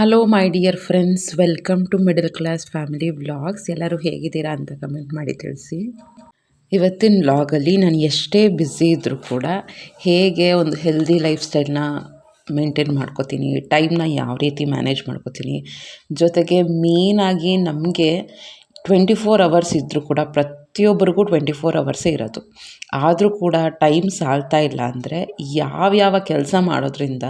Hello my dear friends welcome to middle class family vlogs ಎಲ್ಲರೂ ಹೇಗಿದ್ದೀರಾ ಅಂತ comment ಮಾಡಿ ತಿಳಿಸಿ. ಇವತ್ತಿನ ವ್ಲಾಗಲ್ಲಿ ನಾನು ಎಷ್ಟೇ ಬ್ಯುಸಿ ಇದ್ದರೂ ಕೂಡ ಹೇಗೆ ಒಂದು ಹೆಲ್ದಿ ಲೈಫ್ ಸ್ಟೈಲ್ನ ಮೇಂಟೈನ್ ಮಾಡ್ಕೋತೀನಿ ಟೈಮ್ನ ಯಾವ ರೀತಿ ಮ್ಯಾನೇಜ್ ಮಾಡ್ಕೋತೀನಿ, ಜೊತೆಗೆ ಮೇನಾಗಿ ನಮಗೆ ಟ್ವೆಂಟಿ ಫೋರ್ ಅವರ್ಸ್ ಇದ್ದರೂ ಕೂಡ ಪ್ರತಿಯೊಬ್ಬರಿಗೂ ಟ್ವೆಂಟಿ ಫೋರ್ ಅವರ್ಸೇ ಇರೋದು. ಆದರೂ ಕೂಡ ಟೈಮ್ ಸಾಲ್ತಾ ಇಲ್ಲ ಅಂದರೆ ಯಾವ್ಯಾವ ಕೆಲಸ ಮಾಡೋದ್ರಿಂದ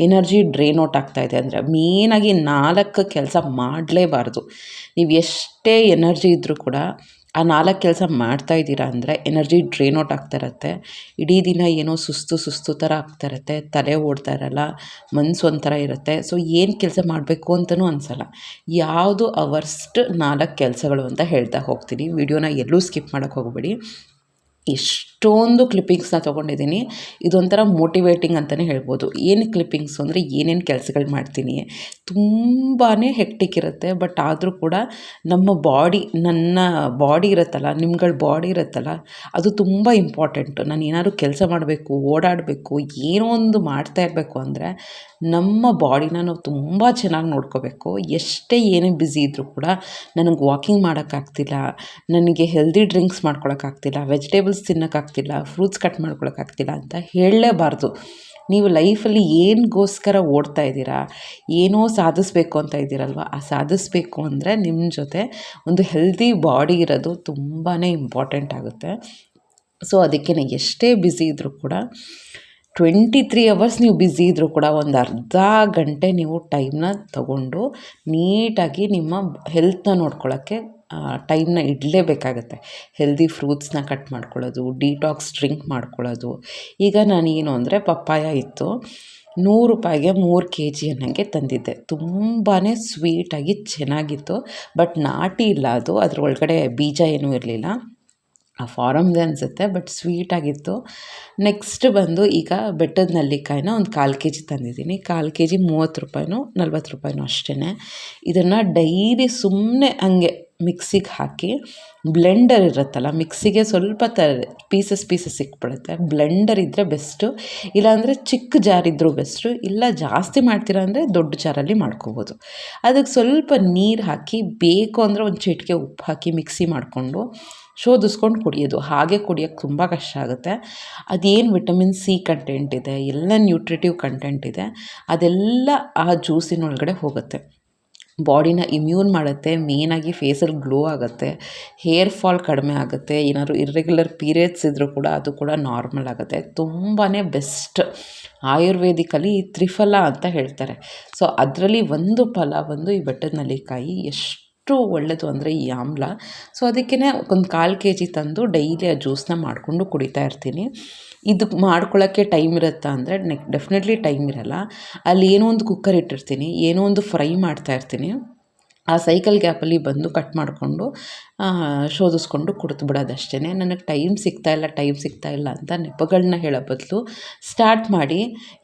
ಎನರ್ಜಿ ಡ್ರೈನ್ ಔಟ್ ಆಗ್ತಾಯಿದೆ ಅಂದರೆ ಮೇನಾಗಿ ನಾಲ್ಕು ಕೆಲಸ ಮಾಡಲೇಬಾರ್ದು. ನೀವು ಎಷ್ಟೇ ಎನರ್ಜಿ ಇದ್ದರೂ ಕೂಡ ಆ ನಾಲ್ಕು ಕೆಲಸ ಮಾಡ್ತಾ ಇದ್ದೀರಾ ಅಂದರೆ ಎನರ್ಜಿ ಡ್ರೈನ್ ಔಟ್ ಆಗ್ತಾ ಇರುತ್ತೆ. ಇಡೀ ದಿನ ಏನೋ ಸುಸ್ತು ಸುಸ್ತು ಥರ ಆಗ್ತಾ ಇರುತ್ತೆ. ತಲೆ ಓಡ್ತಾ ಇರಲ್ಲ ಮನಸ್ಸು ಒಂಥರ ಇರುತ್ತೆ. ಸೊ ಏನು ಕೆಲಸ ಮಾಡಬೇಕು ಅಂತಲೂ ಅನಿಸಲ್ಲ. ಯಾವುದು ಅವರ್ಸ್ಟ್ ನಾಲ್ಕು ಕೆಲಸಗಳು ಅಂತ ಹೇಳ್ತಾ ಹೋಗ್ತೀನಿ. ವಿಡಿಯೋನ ಎಲ್ಲೂ ಸ್ಕಿಪ್ ಮಾಡೋಕ್ಕೆ ಹೋಗಬೇಡಿ. ಎಷ್ಟೊಂದು ಕ್ಲಿಪ್ಪಿಂಗ್ಸ್ನ ತೊಗೊಂಡಿದ್ದೀನಿ ಇದೊಂಥರ ಮೋಟಿವೇಟಿಂಗ್ ಅಂತಲೇ ಹೇಳ್ಬೋದು. ಏನು ಕ್ಲಿಪ್ಪಿಂಗ್ಸು ಅಂದರೆ ಏನೇನು ಕೆಲಸಗಳು ಮಾಡ್ತೀನಿ. ತುಂಬಾ ಹೆಕ್ಟಿಕ್ ಇರುತ್ತೆ. ಬಟ್ ಆದರೂ ಕೂಡ ನಮ್ಮ ಬಾಡಿ ನನ್ನ ಬಾಡಿ ಇರುತ್ತಲ್ಲ, ನಿಮ್ಗಳ ಬಾಡಿ ಇರುತ್ತಲ್ಲ, ಅದು ತುಂಬ ಇಂಪಾರ್ಟೆಂಟು ನಾನು ಏನಾದರೂ ಕೆಲಸ ಮಾಡಬೇಕು, ಓಡಾಡಬೇಕು, ಏನೋ ಒಂದು ಮಾಡ್ತಾ ಇರಬೇಕು ಅಂದರೆ ನಮ್ಮ ಬಾಡಿನ ನಾವು ತುಂಬ ಚೆನ್ನಾಗಿ ನೋಡ್ಕೋಬೇಕು. ಎಷ್ಟೇ ಏನೇ ಬ್ಯುಸಿ ಇದ್ದರೂ ಕೂಡ ನನಗೆ ವಾಕಿಂಗ್ ಮಾಡೋಕ್ಕಾಗ್ತಿಲ್ಲ ನನಗೆ ಹೆಲ್ದಿ ಡ್ರಿಂಕ್ಸ್ ಮಾಡ್ಕೊಳಕ್ಕಾಗ್ತಿಲ್ಲ ವೆಜಿಟೇಬಲ್ಸ್ ತಿನ್ನೋಕ್ಕಾಗ್ತಿಲ್ಲ ಫ್ರೂಟ್ಸ್ ಕಟ್ ಮಾಡ್ಕೊಳಕ್ಕಾಗ್ತಿಲ್ಲ ಅಂತ ಹೇಳಲೇಬಾರ್ದು. ನೀವು ಲೈಫಲ್ಲಿ ಏನಿಗೋಸ್ಕರ ಓಡ್ತಾ ಇದ್ದೀರಾ, ಏನೋ ಸಾಧಿಸ್ಬೇಕು ಅಂತ ಇದ್ದೀರಲ್ವ, ಆ ಸಾಧಿಸ್ಬೇಕು ಅಂದರೆ ನಿಮ್ಮ ಜೊತೆ ಒಂದು ಹೆಲ್ದಿ ಬಾಡಿ ಇರೋದು ತುಂಬಾ ಇಂಪಾರ್ಟೆಂಟ್ ಆಗುತ್ತೆ. ಸೊ ಅದಕ್ಕೆ ಎಷ್ಟೇ ಬ್ಯುಸಿ ಇದ್ದರೂ ಕೂಡ ಟ್ವೆಂಟಿ ತ್ರೀ ಅವರ್ಸ್ ನೀವು ಬ್ಯುಸಿ ಇದ್ದರೂ ಕೂಡ ಒಂದು ಅರ್ಧ ಗಂಟೆ ನೀವು ಟೈಮ್ನ ತಗೊಂಡು ನೀಟಾಗಿ ನಿಮ್ಮ ಹೆಲ್ತ್ನ ನೋಡ್ಕೊಳ್ಳೋಕ್ಕೆ ಟೈಮ್ನ ಇಡಲೇಬೇಕಾಗತ್ತೆ. ಹೆಲ್ದಿ ಫ್ರೂಟ್ಸ್ನ ಕಟ್ ಮಾಡ್ಕೊಳ್ಳೋದು ಡಿಟಾಕ್ಸ್ ಡ್ರಿಂಕ್ ಮಾಡ್ಕೊಳ್ಳೋದು. ಈಗ ನಾನೇನು ಅಂದರೆ ಪಪ್ಪಾಯ ಇತ್ತು. ನೂರು ರೂಪಾಯಿಗೆ ಮೂರು ಕೆ ಜಿ ಅನ್ನಂಗೆ ತಂದಿದ್ದೆ. ತುಂಬಾ ಸ್ವೀಟಾಗಿ ಚೆನ್ನಾಗಿತ್ತು. ಬಟ್ ನಾಟಿ ಇಲ್ಲ ಅದು. ಅದ್ರ ಒಳಗಡೆ ಬೀಜ ಏನೂ ಇರಲಿಲ್ಲ. ಆ ಫಾರಮ್ದೇ ಅನಿಸುತ್ತೆ ಬಟ್ ಸ್ವೀಟಾಗಿತ್ತು ನೆಕ್ಸ್ಟ್ ಬಂದು ಈಗ ಬೆಟ್ಟದ ನಲ್ಲಿಕಾಯಿನ ಒಂದು ಕಾಲು ಕೆ ಜಿ ತಂದಿದ್ದೀನಿ. ಕಾಲು ಕೆ ಜಿ ಮೂವತ್ತು ರೂಪಾಯಿನೂ ನಲ್ವತ್ತು ರೂಪಾಯಿನೂ ಅಷ್ಟೇ ಇದನ್ನು ಡೈಲಿ ಸುಮ್ಮನೆ ಹಂಗೆ ಮಿಕ್ಸಿಗೆ ಹಾಕಿ ಬ್ಲೆಂಡರ್ ಇರುತ್ತಲ್ಲ, ಮಿಕ್ಸಿಗೆ ಸ್ವಲ್ಪ ತ, ಪೀಸಸ್ ಪೀಸಸ್ ಸಿಕ್ಬಿಡುತ್ತೆ. ಬ್ಲೆಂಡರ್ ಇದ್ದರೆ ಬೆಸ್ಟು, ಇಲ್ಲಾಂದರೆ ಚಿಕ್ಕ ಜಾರ್ ಇದ್ದರೂ ಬೆಸ್ಟು, ಇಲ್ಲ ಜಾಸ್ತಿ ಮಾಡ್ತೀರಾ ಅಂದರೆ ದೊಡ್ಡ ಜಾರಲ್ಲಿ ಮಾಡ್ಕೋಬೋದು. ಅದಕ್ಕೆ ಸ್ವಲ್ಪ ನೀರು ಹಾಕಿ, ಬೇಕು ಅಂದರೆ ಒಂದು ಚಿಟಿಕೆ ಉಪ್ಪು ಹಾಕಿ ಮಿಕ್ಸಿ ಮಾಡಿಕೊಂಡು ಶೋಧಿಸ್ಕೊಂಡು ಕುಡಿಯೋದು. ಹಾಗೆ ಕುಡಿಯೋಕ್ಕೆ ತುಂಬ ಕಷ್ಟ ಆಗುತ್ತೆ. ಅದೇನು ವಿಟಮಿನ್ ಸಿ ಕಂಟೆಂಟ್ ಇದೆ, ಎಲ್ಲ ನ್ಯೂಟ್ರಿಟಿವ್ ಕಂಟೆಂಟ್ ಇದೆ, ಅದೆಲ್ಲ ಆ ಜ್ಯೂಸಿನೊಳಗಡೆ ಹೋಗುತ್ತೆ. ಬಾಡಿನ ಇಮ್ಯೂನ್ ಮಾಡುತ್ತೆ ಮೇನಾಗಿ ಫೇಸಲ್ಲಿ ಗ್ಲೋ ಆಗುತ್ತೆ, ಹೇರ್ ಫಾಲ್ ಕಡಿಮೆ ಆಗುತ್ತೆ, ಏನಾದ್ರು ಇರ್ರೆಗ್ಯುಲರ್ ಪೀರಿಯಡ್ಸ್ ಇದ್ದರೂ ಕೂಡ ಅದು ಕೂಡ ನಾರ್ಮಲ್ ಆಗುತ್ತೆ. ತುಂಬಾ ಬೆಸ್ಟ್ ಆಯುರ್ವೇದಿಕಲ್ಲಿ ತ್ರಿಫಲ ಅಂತ ಹೇಳ್ತಾರೆ. ಸೊ ಅದರಲ್ಲಿ ಒಂದು ಫಲ ಬಂದು ಈ ಬೆಟ್ಟದ ನಲ್ಲಿಕಾಯಿ, ಎಷ್ಟು ಎಷ್ಟು ಒಳ್ಳೆಯದು ಅಂದರೆ ಈ ಆಮ್ಲ. ಸೊ ಅದಕ್ಕೇ ಒಂದು ಕಾಲು ಕೆ ಜಿ ತಂದು ಡೈಲಿ ಆ ಜ್ಯೂಸನ್ನ ಮಾಡಿಕೊಂಡು ಕುಡಿತಾ ಇರ್ತೀನಿ. ಇದಕ್ಕೆ ಮಾಡ್ಕೊಳ್ಳೋಕ್ಕೆ ಟೈಮ್ ಇರುತ್ತಾ ಅಂದರೆ ನೆಕ್, ಡೆಫಿನೆಟ್ಲಿ ಟೈಮ್ ಇರಲ್ಲ. ಅಲ್ಲಿ ಏನೋ ಒಂದು ಕುಕ್ಕರ್ ಇಟ್ಟಿರ್ತೀನಿ, ಏನೋ ಒಂದು ಫ್ರೈ ಮಾಡ್ತಾ ಇರ್ತೀನಿ. ಆ ಸೈಕಲ್ ಗ್ಯಾಪಲ್ಲಿ ಬಂದು ಕಟ್ ಮಾಡಿಕೊಂಡು ಶೋಧಿಸ್ಕೊಂಡು ಕುಡಿದು ಬಿಡೋದಷ್ಟೇ ನನಗೆ ಟೈಮ್ ಸಿಗ್ತಾ ಇಲ್ಲ, ಟೈಮ್ ಸಿಗ್ತಾ ಇಲ್ಲ ಅಂತ ನೆಪಗಳನ್ನ ಹೇಳೋ ಬದಲು ಸ್ಟಾರ್ಟ್ ಮಾಡಿ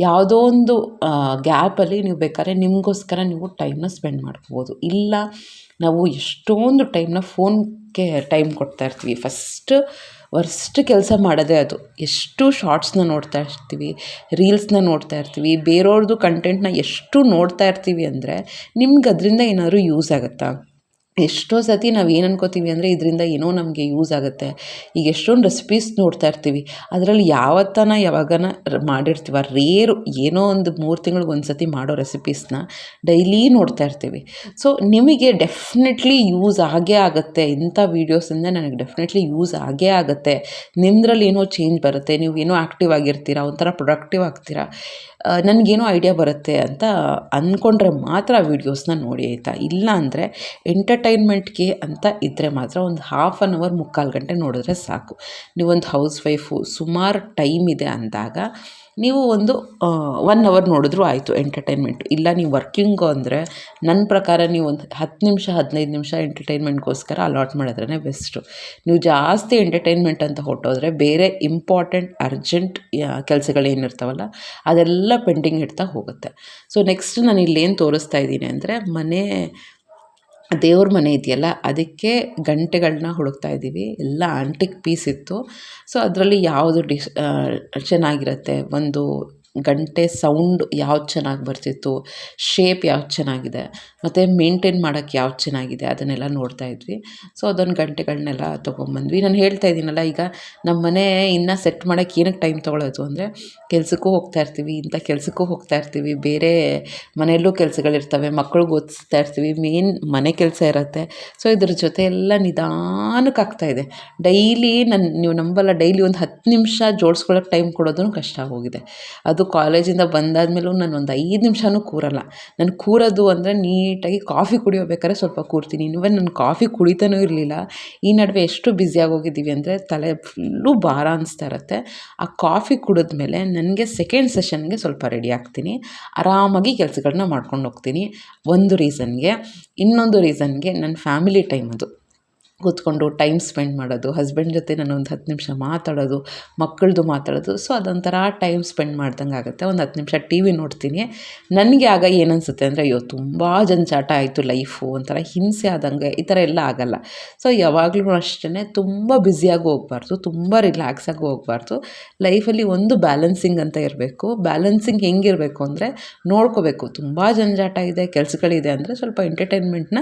ಯಾವುದೋ ಒಂದು ಗ್ಯಾಪಲ್ಲಿ ನೀವು ಬೇಕಾದ್ರೆ ನಿಮಗೋಸ್ಕರ ನೀವು ಟೈಮ್ನ ಸ್ಪೆಂಡ್ ಮಾಡ್ಕೋಬೋದು. ಇಲ್ಲ, ನಾವು ಎಷ್ಟೊಂದು ಟೈಮ್ನ ಫೋನ್ಗೆ ಟೈಮ್ ಕೊಡ್ತಾ ಇರ್ತೀವಿ. ಫಸ್ಟ್ ವರ್ಸ್ಟ್ ಕೆಲಸ ಮಾಡೋದೇ ಅದು. ಎಷ್ಟು ಶಾರ್ಟ್ಸ್ನ ನೋಡ್ತಾ ಇರ್ತೀವಿ, ರೀಲ್ಸ್ನ ನೋಡ್ತಾ ಇರ್ತೀವಿ, ಬೇರೆಯವ್ರದ್ದು ಕಂಟೆಂಟ್ನ ಎಷ್ಟು ನೋಡ್ತಾ ಇರ್ತೀವಿ ಅಂದರೆ ನಿಮ್ಗೆ ಅದರಿಂದ ಏನಾದರೂ ಯೂಸ್ ಆಗುತ್ತಾ? ಎಷ್ಟೋ ಸತಿ ನಾವು ಏನು ಅನ್ಕೋತೀವಿ ಅಂದರೆ ಇದರಿಂದ ಏನೋ ನಮಗೆ ಯೂಸ್ ಆಗುತ್ತೆ. ಈಗ ಎಷ್ಟೊಂದು ರೆಸಿಪೀಸ್ ನೋಡ್ತಾ ಇರ್ತೀವಿ. ಅದರಲ್ಲಿ ಯಾವತ್ತನ ಯಾವಾಗನ ಮಾಡಿರ್ತೀವ. ರೇರು ಏನೋ ಒಂದು ಮೂರು ತಿಂಗಳಿಗೆ ಒಂದು ಸತಿ ಮಾಡೋ ರೆಸಿಪೀಸ್ನ ಡೈಲಿ ನೋಡ್ತಾ ಇರ್ತೀವಿ. ಸೊ ನಿಮಗೆ ಡೆಫಿನೆಟ್ಲಿ ಯೂಸ್ ಆಗೇ ಆಗುತ್ತೆ. ಇಂಥ ವೀಡಿಯೋಸಿಂದ ನನಗೆ ಡೆಫಿನೆಟ್ಲಿ ಯೂಸ್ ಆಗೇ ಆಗುತ್ತೆ. ನಿಮ್ಮದ್ರಲ್ಲಿ ಏನೋ ಚೇಂಜ್ ಬರುತ್ತೆ. ನೀವು ಏನೋ ಆ್ಯಕ್ಟಿವ್ ಆಗಿರ್ತೀರಾ, ಒಂಥರ ಪ್ರೊಡಕ್ಟಿವ್ ಆಗ್ತೀರಾ. ನನಗೇನೋ ಐಡಿಯಾ ಬರುತ್ತೆ ಅಂತ ಅಂದ್ಕೊಂಡ್ರೆ ಮಾತ್ರ ಆ ವೀಡಿಯೋಸ್ನ ನೋಡಿ, ಆಯಿತಾ? ಇಲ್ಲ ಅಂದರೆ ಎಂಟರ್ಟೈನ್ಮೆಂಟ್ಗೆ ಅಂತ ಇದ್ದರೆ ಮಾತ್ರ ಒಂದು ಹಾಫ್ ಆನ್ ಅವರ್ ಮುಕ್ಕಾಲು ಗಂಟೆ ನೋಡಿದ್ರೆ ಸಾಕು. ನೀವೊಂದು ಹೌಸ್ ವೈಫು ಸುಮಾರು ಟೈಮ್ ಇದೆ ಅಂದಾಗ ನೀವು ಒಂದು ಒನ್ ಅವರ್ ನೋಡಿದ್ರು ಆಯಿತು ಎಂಟರ್ಟೈನ್ಮೆಂಟು ಇಲ್ಲ, ನೀವು ವರ್ಕಿಂಗು ಅಂದರೆ ನನ್ನ ಪ್ರಕಾರ ನೀವು ಒಂದು ಹತ್ತು ನಿಮಿಷ, ಹದಿನೈದು ನಿಮಿಷ ಎಂಟರ್ಟೈನ್ಮೆಂಟ್ಗೋಸ್ಕರ ಅಲಾಟ್ ಮಾಡಿದ್ರೇ ಬೆಸ್ಟು ನೀವು ಜಾಸ್ತಿ ಎಂಟರ್ಟೈನ್ಮೆಂಟ್ ಅಂತ ಹೊಟ್ಟೋದ್ರೆ ಬೇರೆ ಇಂಪಾರ್ಟೆಂಟ್ ಅರ್ಜೆಂಟ್ ಕೆಲಸಗಳೇನಿರ್ತಾವಲ್ಲ, ಅದೆಲ್ಲ ಪೆಂಡಿಂಗ್ ಇಡ್ತಾ ಹೋಗುತ್ತೆ. ಸೊ ನೆಕ್ಸ್ಟ್ ನಾನು ಇಲ್ಲೇನು ತೋರಿಸ್ತಾ ಇದ್ದೀನಿ ಅಂದರೆ ಮನೆ ದೇವ್ರ ಮನೆ ಇದೆಯಲ್ಲ, ಅದಕ್ಕೆ ಗಂಟೆಗಳನ್ನ ಹುಡುಕ್ತಾ ಇದ್ದೀವಿ. ಎಲ್ಲ ಆಂಟಿಕ್ ಪೀಸ್ ಇತ್ತು. ಸೊ ಅದರಲ್ಲಿ ಯಾವುದು ಡಿಶ್ ಚೆನ್ನಾಗಿರುತ್ತೆ? ಒಂದು ಗಂಟೆ ಸೌಂಡ್ ಯಾವ್ದು ಚೆನ್ನಾಗಿ ಬರ್ತಿತ್ತು? ಶೇಪ್ ಯಾವ್ದು ಚೆನ್ನಾಗಿದೆ? ಮತ್ತು ಮೇಂಟೈನ್ ಮಾಡೋಕ್ಕೆ ಯಾವ್ದು ಚೆನ್ನಾಗಿದೆ ಅದನ್ನೆಲ್ಲ ನೋಡ್ತಾ ಇದ್ವಿ. ಸೊ ಅದೊಂದು ಗಂಟೆಗಳನ್ನೆಲ್ಲ ತೊಗೊಂಬಂದ್ವಿ. ನಾನು ಹೇಳ್ತಾ ಇದ್ದೀನಲ್ಲ, ಈಗ ನಮ್ಮ ಮನೆ ಇನ್ನೂ ಸೆಟ್ ಮಾಡೋಕ್ಕೆ ಏನಕ್ಕೆ ಟೈಮ್ ತೊಗೊಳೋದು ಅಂದರೆ ಕೆಲಸಕ್ಕೂ ಹೋಗ್ತಾ ಇರ್ತೀವಿ ಇಂಥ ಕೆಲಸಕ್ಕೂ ಹೋಗ್ತಾ ಇರ್ತೀವಿ. ಬೇರೆ ಮನೆಯಲ್ಲೂ ಕೆಲಸಗಳಿರ್ತವೆ, ಮಕ್ಳಿಗೆ ಓದಿಸ್ತಾ ಇರ್ತೀವಿ. ಮೇನ್ ಮನೆ ಕೆಲಸ ಇರುತ್ತೆ. ಸೊ ಇದ್ರ ಜೊತೆ ಎಲ್ಲ ನಿಧಾನಕ್ಕೆ ಆಗ್ತಾಯಿದೆ ಡೈಲಿ ನನ್ನ ನೀವು ನಂಬಲ್ಲ ಡೈಲಿ ಒಂದು ಹತ್ತು ನಿಮಿಷ ಜೋಡಿಸ್ಕೊಳ್ಳೋಕೆ ಟೈಮ್ ಕೊಡೋದು ಕಷ್ಟ ಹೋಗಿದೆ ಅದು ಕಾಲೇಜಿಂದ ಬಂದಾದ್ಮೇಲೂ ನಾನು ಒಂದು ಐದು ನಿಮಿಷನೂ ಕೂರಲ್ಲ. ನಾನು ಕೂರೋದು ಅಂದರೆ ನೀಟಾಗಿ ಕಾಫಿ ಕುಡಿಯೋಬೇಕಾದ್ರೆ ಸ್ವಲ್ಪ ಕೂರ್ತೀನಿ. ಇನ್ವೆನ್ ನಾನು ಕಾಫಿ ಕುಡಿತಾನೂ ಇರಲಿಲ್ಲ. ಈ ನಡುವೆ ಎಷ್ಟು ಬ್ಯುಸಿಯಾಗಿ ಅಂದರೆ ತಲೆ ಫುಲ್ಲು ಭಾರ ಅನಿಸ್ತಾ ಇರುತ್ತೆ. ಆ ಕಾಫಿ ಕುಡಿದ ಮೇಲೆ ನನಗೆ ಸೆಕೆಂಡ್ ಸೆಷನ್ಗೆ ಸ್ವಲ್ಪ ರೆಡಿ ಆಗ್ತೀನಿ. ಆರಾಮಾಗಿ ಕೆಲಸಗಳನ್ನ ಮಾಡ್ಕೊಂಡು ಹೋಗ್ತೀನಿ. ಒಂದು ರೀಸನ್ಗೆ ಇನ್ನೊಂದು ರೀಸನ್ಗೆ ನನ್ನ ಫ್ಯಾಮಿಲಿ ಟೈಮ್ ಅದು. ಕೂತ್ಕೊಂಡು ಟೈಮ್ ಸ್ಪೆಂಡ್ ಮಾಡೋದು ಹಸ್ಬೆಂಡ್ ಜೊತೆ ನಾನು ಒಂದು ಹತ್ತು ನಿಮಿಷ ಮಾತಾಡೋದು, ಮಕ್ಕಳದು ಮಾತಾಡೋದು ಸೊ ಅದೊಂಥರ ಟೈಮ್ ಸ್ಪೆಂಡ್ ಮಾಡ್ದಂಗೆ ಆಗುತ್ತೆ. ಒಂದು ಹತ್ತು ನಿಮಿಷ ಟಿ ವಿ ನೋಡ್ತೀನಿ. ನನಗೆ ಆಗ ಏನನ್ಸುತ್ತೆ ಅಂದರೆ, ಅಯ್ಯೋ, ತುಂಬ ಜಂಜಾಟ ಆಯಿತು ಲೈಫು ಒಂಥರ ಹಿಂಸೆ ಆದಂಗೆ, ಈ ಥರ ಎಲ್ಲ ಆಗೋಲ್ಲ. ಸೊ ಯಾವಾಗಲೂ ಅಷ್ಟೇ ತುಂಬ ಬ್ಯುಸಿಯಾಗಿ ಹೋಗ್ಬಾರ್ದು, ತುಂಬ ರಿಲ್ಯಾಕ್ಸಾಗಿ ಹೋಗ್ಬಾರ್ದು. ಲೈಫಲ್ಲಿ ಒಂದು ಬ್ಯಾಲೆನ್ಸಿಂಗ್ ಅಂತ ಇರಬೇಕು. ಬ್ಯಾಲೆನ್ಸಿಂಗ್ ಹೆಂಗಿರಬೇಕು ಅಂದರೆ, ನೋಡ್ಕೋಬೇಕು. ತುಂಬ ಜಂಜಾಟ ಇದೆ, ಕೆಲಸಗಳಿದೆ ಅಂದರೆ ಸ್ವಲ್ಪ ಎಂಟರ್ಟೈನ್ಮೆಂಟ್ನ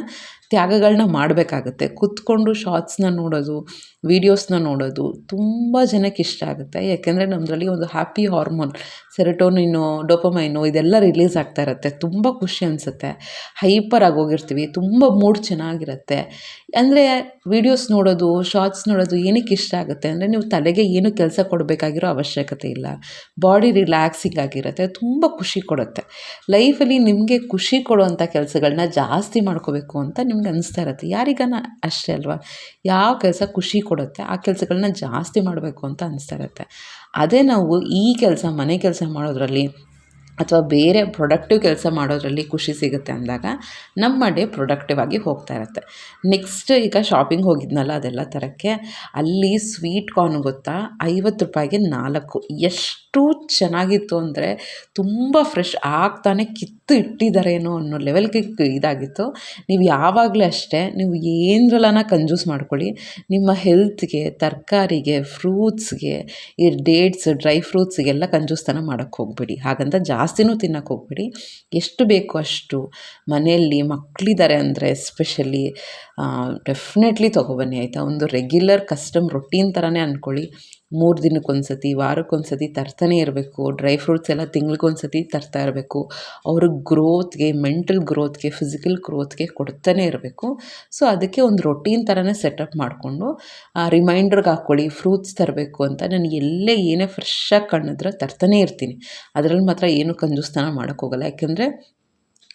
ತ್ಯಾಗಗಳನ್ನ ಮಾಡಬೇಕಾಗತ್ತೆ. ಕುತ್ಕೊಂಡು ಶಾರ್ಟ್ಸ್ನ ನೋಡೋದು ವೀಡಿಯೋಸ್ನ ನೋಡೋದು ತುಂಬ ಜನಕ್ಕೆ ಇಷ್ಟ ಆಗುತ್ತೆ. ಯಾಕೆಂದರೆ ನಮ್ಮದ್ರಲ್ಲಿ ಒಂದು ಹ್ಯಾಪಿ ಹಾರ್ಮೋನ್ ಸೆರೆಟೋನಿನು ಡೋಪಮೈನು ಇದೆಲ್ಲ ರಿಲೀಸ್ ಆಗ್ತಾ ಇರುತ್ತೆ. ತುಂಬ ಖುಷಿ ಅನಿಸುತ್ತೆ. ಹೈಪರ್ ಆಗೋಗಿರ್ತೀವಿ ತುಂಬ ಮೂಡ್ ಚೆನ್ನಾಗಿರುತ್ತೆ. ಅಂದರೆ ವೀಡಿಯೋಸ್ ನೋಡೋದು ಶಾರ್ಟ್ಸ್ ನೋಡೋದು ಏನಕ್ಕೆ ಇಷ್ಟ ಆಗುತ್ತೆ? ಅಂದರೆ ನೀವು ತಲೆಗೆ ಏನು ಕೆಲಸ ಕೊಡಬೇಕಾಗಿರೋ ಅವಶ್ಯಕತೆ ಇಲ್ಲ. ಬಾಡಿ ರಿಲ್ಯಾಕ್ಸಿಂಗ್ ಆಗಿರುತ್ತೆ. ತುಂಬ ಖುಷಿ ಕೊಡುತ್ತೆ. ಲೈಫಲ್ಲಿ ನಿಮಗೆ ಖುಷಿ ಕೊಡುವಂಥ ಕೆಲಸಗಳನ್ನ ಜಾಸ್ತಿ ಮಾಡ್ಕೋಬೇಕು ಅಂತ ನಿಮ್ಗೆ ಅನಿಸ್ತಾ ಇರುತ್ತೆ. ಯಾರಿಗಾನ ಅಷ್ಟೇ ಅಲ್ವಾ? ಯಾವ ಕೆಲಸ ಖುಷಿ ಕೊಡುತ್ತೆ, ಆ ಕೆಲಸಗಳನ್ನ ಜಾಸ್ತಿ ಮಾಡಬೇಕು ಅಂತ ಅನಿಸ್ತಾ ಇರುತ್ತೆ. ಅದೇ ನಾವು ಈ ಕೆಲಸ ಮನೆ ಕೆಲಸ ಮಾಡೋದ್ರಲ್ಲಿ ಅಥವಾ ಬೇರೆ ಪ್ರೊಡಕ್ಟಿವ್ ಕೆಲಸ ಮಾಡೋದ್ರಲ್ಲಿ ಖುಷಿ ಸಿಗುತ್ತೆ ಅಂದಾಗ ನಮ್ಮ ಡೇ ಪ್ರೊಡಕ್ಟಿವ್ ಆಗಿ ಹೋಗ್ತಾ ಇರುತ್ತೆ. ನೆಕ್ಸ್ಟ್ ಈಗ ಶಾಪಿಂಗ್ ಹೋಗಿದ್ನಲ್ಲ ಅದೆಲ್ಲ ತರೋಕ್ಕೆ ಅಲ್ಲಿ ಸ್ವೀಟ್ ಕಾರ್ನ್ ಗೊತ್ತಾ ಐವತ್ತು ರೂಪಾಯಿಗೆ ನಾಲ್ಕು. ಎಷ್ಟು ಚೆನ್ನಾಗಿತ್ತು ಅಂದರೆ ತುಂಬ ಫ್ರೆಶ್ ಆಗ್ತಾನೆ ಕಿತ್ತು ಇಟ್ಟಿದ್ದಾರೇನೋ ಅನ್ನೋ ಲೆವೆಲ್ಗೆ ಇದಾಗಿತ್ತು. ನೀವು ಯಾವಾಗಲೂ ಅಷ್ಟೇ, ನೀವು ಏನರಲ್ಲನ ಕಂಜೂಸ್ ಮಾಡ್ಕೊಳ್ಳಿ. ನಿಮ್ಮ ಹೆಲ್ತ್ಗೆ ತರಕಾರಿಗೆ ಫ್ರೂಟ್ಸ್ಗೆ ಈ ಡೇಟ್ಸ್ ಡ್ರೈ ಫ್ರೂಟ್ಸ್ಗೆಲ್ಲ ಕಂಜೂಸ್ತನ ಮಾಡೋಕ್ಕೆ ಹೋಗ್ಬೇಡಿ. ಹಾಗಂತ ಜಾಸ್ತಿನೂ ತಿನ್ನೋಕೆ ಹೋಗ್ಬೇಡಿ. ಎಷ್ಟು ಬೇಕು ಅಷ್ಟು ಮನೆಯಲ್ಲಿ ಮಕ್ಕಳಿದ್ದಾರೆ ಅಂದರೆ ಎಸ್ಪೆಷಲಿ ಡೆಫಿನೆಟ್ಲಿ ತೊಗೊಬನ್ನಿ ಆಯಿತಾ? ಒಂದು ರೆಗ್ಯುಲರ್ ಕಸ್ಟಮ್ ರೊಟೀನ್ ಥರನೇ ಅಂದ್ಕೊಳ್ಳಿ ಮೂರು ದಿನಕ್ಕೊಂದು ಸತಿ ವಾರಕ್ಕೊಂದು ಸತಿ ತರ್ತಾನೆ ಇರಬೇಕು. ಡ್ರೈ ಫ್ರೂಟ್ಸ್ ಎಲ್ಲ ತಿಂಗ್ಳಿಗೊಂದು ಸತಿ ತರ್ತಾ ಇರಬೇಕು. ಅವ್ರ ಗ್ರೋತ್ಗೆ ಮೆಂಟಲ್ ಗ್ರೋತ್ಗೆ ಫಿಸಿಕಲ್ ಗ್ರೋತ್ಗೆ ಕೊಡ್ತಾನೆ ಇರಬೇಕು. ಸೊ ಅದಕ್ಕೆ ಒಂದು ರೊಟೀನ್ ಥರನೇ ಸೆಟಪ್ ಮಾಡಿಕೊಂಡು, ಆ ರಿಮೈಂಡರ್ಗೆ ಹಾಕ್ಕೊಳ್ಳಿ ಫ್ರೂಟ್ಸ್ ತರಬೇಕು ಅಂತ ನಾನು ಎಲ್ಲೇ ಏನೇ ಫ್ರೆಶ್ಶಾಗಿ ಕಣ್ಣಿದ್ರೆ ತರ್ತಾನೆ ಇರ್ತೀನಿ. ಅದರಲ್ಲಿ ಮಾತ್ರ ಏನು ಕಂಜೂಸ್ತನ ಮಾಡೋಕ್ಕೋಗಲ್ಲ ಯಾಕೆಂದರೆ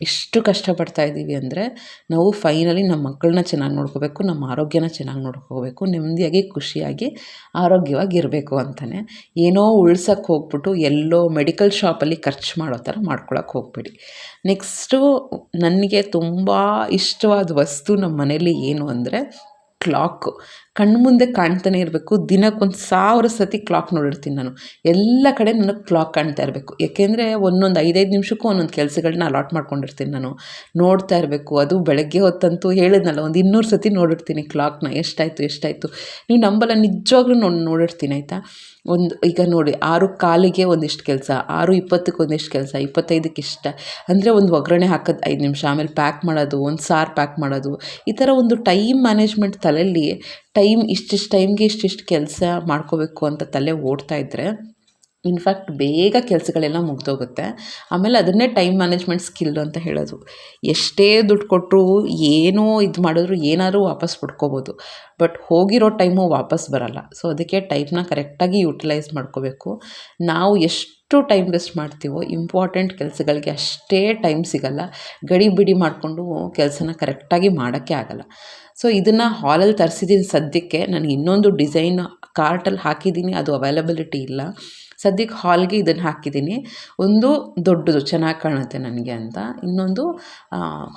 ಎಷ್ಟು ಕಷ್ಟಪಡ್ತಾ ಇದ್ದೀವಿ ಅಂದರೆ ನಾವು ಫೈನಲಿ ನಮ್ಮ ಮಕ್ಕಳನ್ನ ಚೆನ್ನಾಗಿ ನೋಡ್ಕೋಬೇಕು, ನಮ್ಮ ಆರೋಗ್ಯನ ಚೆನ್ನಾಗಿ ನೋಡ್ಕೋಬೇಕು, ನೆಮ್ಮದಿಯಾಗಿ, ಖುಷಿಯಾಗಿ ಆರೋಗ್ಯವಾಗಿ ಇರಬೇಕು ಅಂತಲೇ ಏನೋ ಉಳ್ಸಕ್ಕೆ ಹೋಗ್ಬಿಟ್ಟು ಎಲ್ಲೋ ಮೆಡಿಕಲ್ ಶಾಪಲ್ಲಿ ಖರ್ಚು ಮಾಡೋ ಥರ ಮಾಡ್ಕೊಳಕ್ಕೆ ಹೋಗ್ಬೇಡಿ. ನೆಕ್ಸ್ಟು ನನಗೆ ತುಂಬ ಇಷ್ಟವಾದ ವಸ್ತು ನಮ್ಮ ಮನೇಲಿ ಏನು ಅಂದರೆ ಕ್ಲಾಕು ಕಣ್ಮುಂದೆ ಕಾಣ್ತಾನೆ ಇರಬೇಕು. ದಿನಕ್ಕೊಂದು ಸಾವಿರ ಸತಿ ಕ್ಲಾಕ್ ನೋಡಿರ್ತೀನಿ ನಾನು. ಎಲ್ಲ ಕಡೆ ನನಗೆ ಕ್ಲಾಕ್ ಕಾಣ್ತಾ ಇರಬೇಕು. ಏಕೆಂದರೆ ಒಂದೊಂದು ಐದೈದು ನಿಮಿಷಕ್ಕೂ ಒಂದೊಂದು ಕೆಲಸಗಳನ್ನ ಅಲಾಟ್ ಮಾಡ್ಕೊಂಡಿರ್ತೀನಿ ನಾನು. ನೋಡ್ತಾ ಇರಬೇಕು. ಅದು ಬೆಳಗ್ಗೆ ಹೊತ್ತಂತೂ ಹೇಳಿದ್ನಲ್ಲ, ಒಂದು ಇನ್ನೂರು ಸತಿ ನೋಡಿರ್ತೀನಿ ಕ್ಲಾಕ್ನ ಎಷ್ಟಾಯಿತು ಎಷ್ಟಾಯಿತು? ನೀವು ನಂಬಲ್ಲ, ನಿಜವಾಗ್ಲೂ ನೋಡಿ, ನೋಡಿರ್ತೀನಿ, ಆಯಿತಾ? ಒಂದು, ಈಗ ನೋಡಿ, ಆರು ಕಾಲಿಗೆ ಒಂದಿಷ್ಟು ಕೆಲಸ, ಆರು ಇಪ್ಪತ್ತಕ್ಕೆ ಒಂದಿಷ್ಟು ಕೆಲಸ, ಇಪ್ಪತ್ತೈದಕ್ಕೆ ಇಷ್ಟ. ಅಂದರೆ ಒಂದು ಒಗ್ಗರಣೆ ಹಾಕೋದು ಐದು ನಿಮಿಷ, ಆಮೇಲೆ ಪ್ಯಾಕ್ ಮಾಡೋದು, ಒಂದು ಸಾರು ಪ್ಯಾಕ್ ಮಾಡೋದು. ಈ ಥರ ಒಂದು ಟೈಮ್ ಮ್ಯಾನೇಜ್ಮೆಂಟ್ ತಲೆಯಲ್ಲಿ ಟೈಮ್ ಇಷ್ಟಿಷ್ಟು ಟೈಮ್ಗೆ ಇಷ್ಟಿಷ್ಟು ಕೆಲಸ ಮಾಡ್ಕೋಬೇಕು ಅಂತ ತಲೆ ಓಡ್ತಾ ಇದ್ದರೆ ಇನ್ಫ್ಯಾಕ್ಟ್ ಬೇಗ ಕೆಲಸಗಳೆಲ್ಲ ಮುಗ್ದೋಗುತ್ತೆ. ಆಮೇಲೆ ಅದನ್ನೇ ಟೈಮ್ ಮ್ಯಾನೇಜ್ಮೆಂಟ್ ಸ್ಕಿಲ್ ಅಂತ ಹೇಳೋದು. ಎಷ್ಟೇ ದುಡ್ಡು ಕೊಟ್ಟರು ಏನೋ ಇದು ಮಾಡಿದ್ರು ಏನಾದರೂ ವಾಪಸ್ ಪಡ್ಕೋಬೋದು. ಬಟ್ ಹೋಗಿರೋ ಟೈಮು ವಾಪಸ್ ಬರಲ್ಲ. ಸೊ ಅದಕ್ಕೆ ಟೈಮ್ನ ಕರೆಕ್ಟಾಗಿ ಯುಟಿಲೈಸ್ ಮಾಡ್ಕೋಬೇಕು. ನಾವು ಎಷ್ಟು ಟೈಮ್ ವೇಸ್ಟ್ ಮಾಡ್ತೀವೋ ಇಂಪಾರ್ಟೆಂಟ್ ಕೆಲಸಗಳಿಗೆ ಅಷ್ಟೇ ಟೈಮ್ ಸಿಗೋಲ್ಲ. ಗಡಿ ಬಿಡಿ ಮಾಡಿಕೊಂಡು ಕೆಲಸನ ಕರೆಕ್ಟಾಗಿ ಮಾಡೋಕ್ಕೆ ಆಗಲ್ಲ. ಸೊ ಇದನ್ನು ಹಾಲಲ್ಲಿ ತರಿಸಿದ್ದೀನಿ ಸದ್ಯಕ್ಕೆ. ನಾನು ಇನ್ನೊಂದು ಡಿಸೈನ್ ಕಾರ್ಟಲ್ಲಿ ಹಾಕಿದ್ದೀನಿ ಅದು ಅವೈಲಬಿಲಿಟಿ ಇಲ್ಲ. ಸದ್ಯಕ್ಕೆ ಹಾಲ್ಗೆ ಇದನ್ನು ಹಾಕಿದ್ದೀನಿ. ಒಂದು ದೊಡ್ಡದು, ಚೆನ್ನಾಗಿ ಕಾಣುತ್ತೆ ನನಗೆ ಅಂತ. ಇನ್ನೊಂದು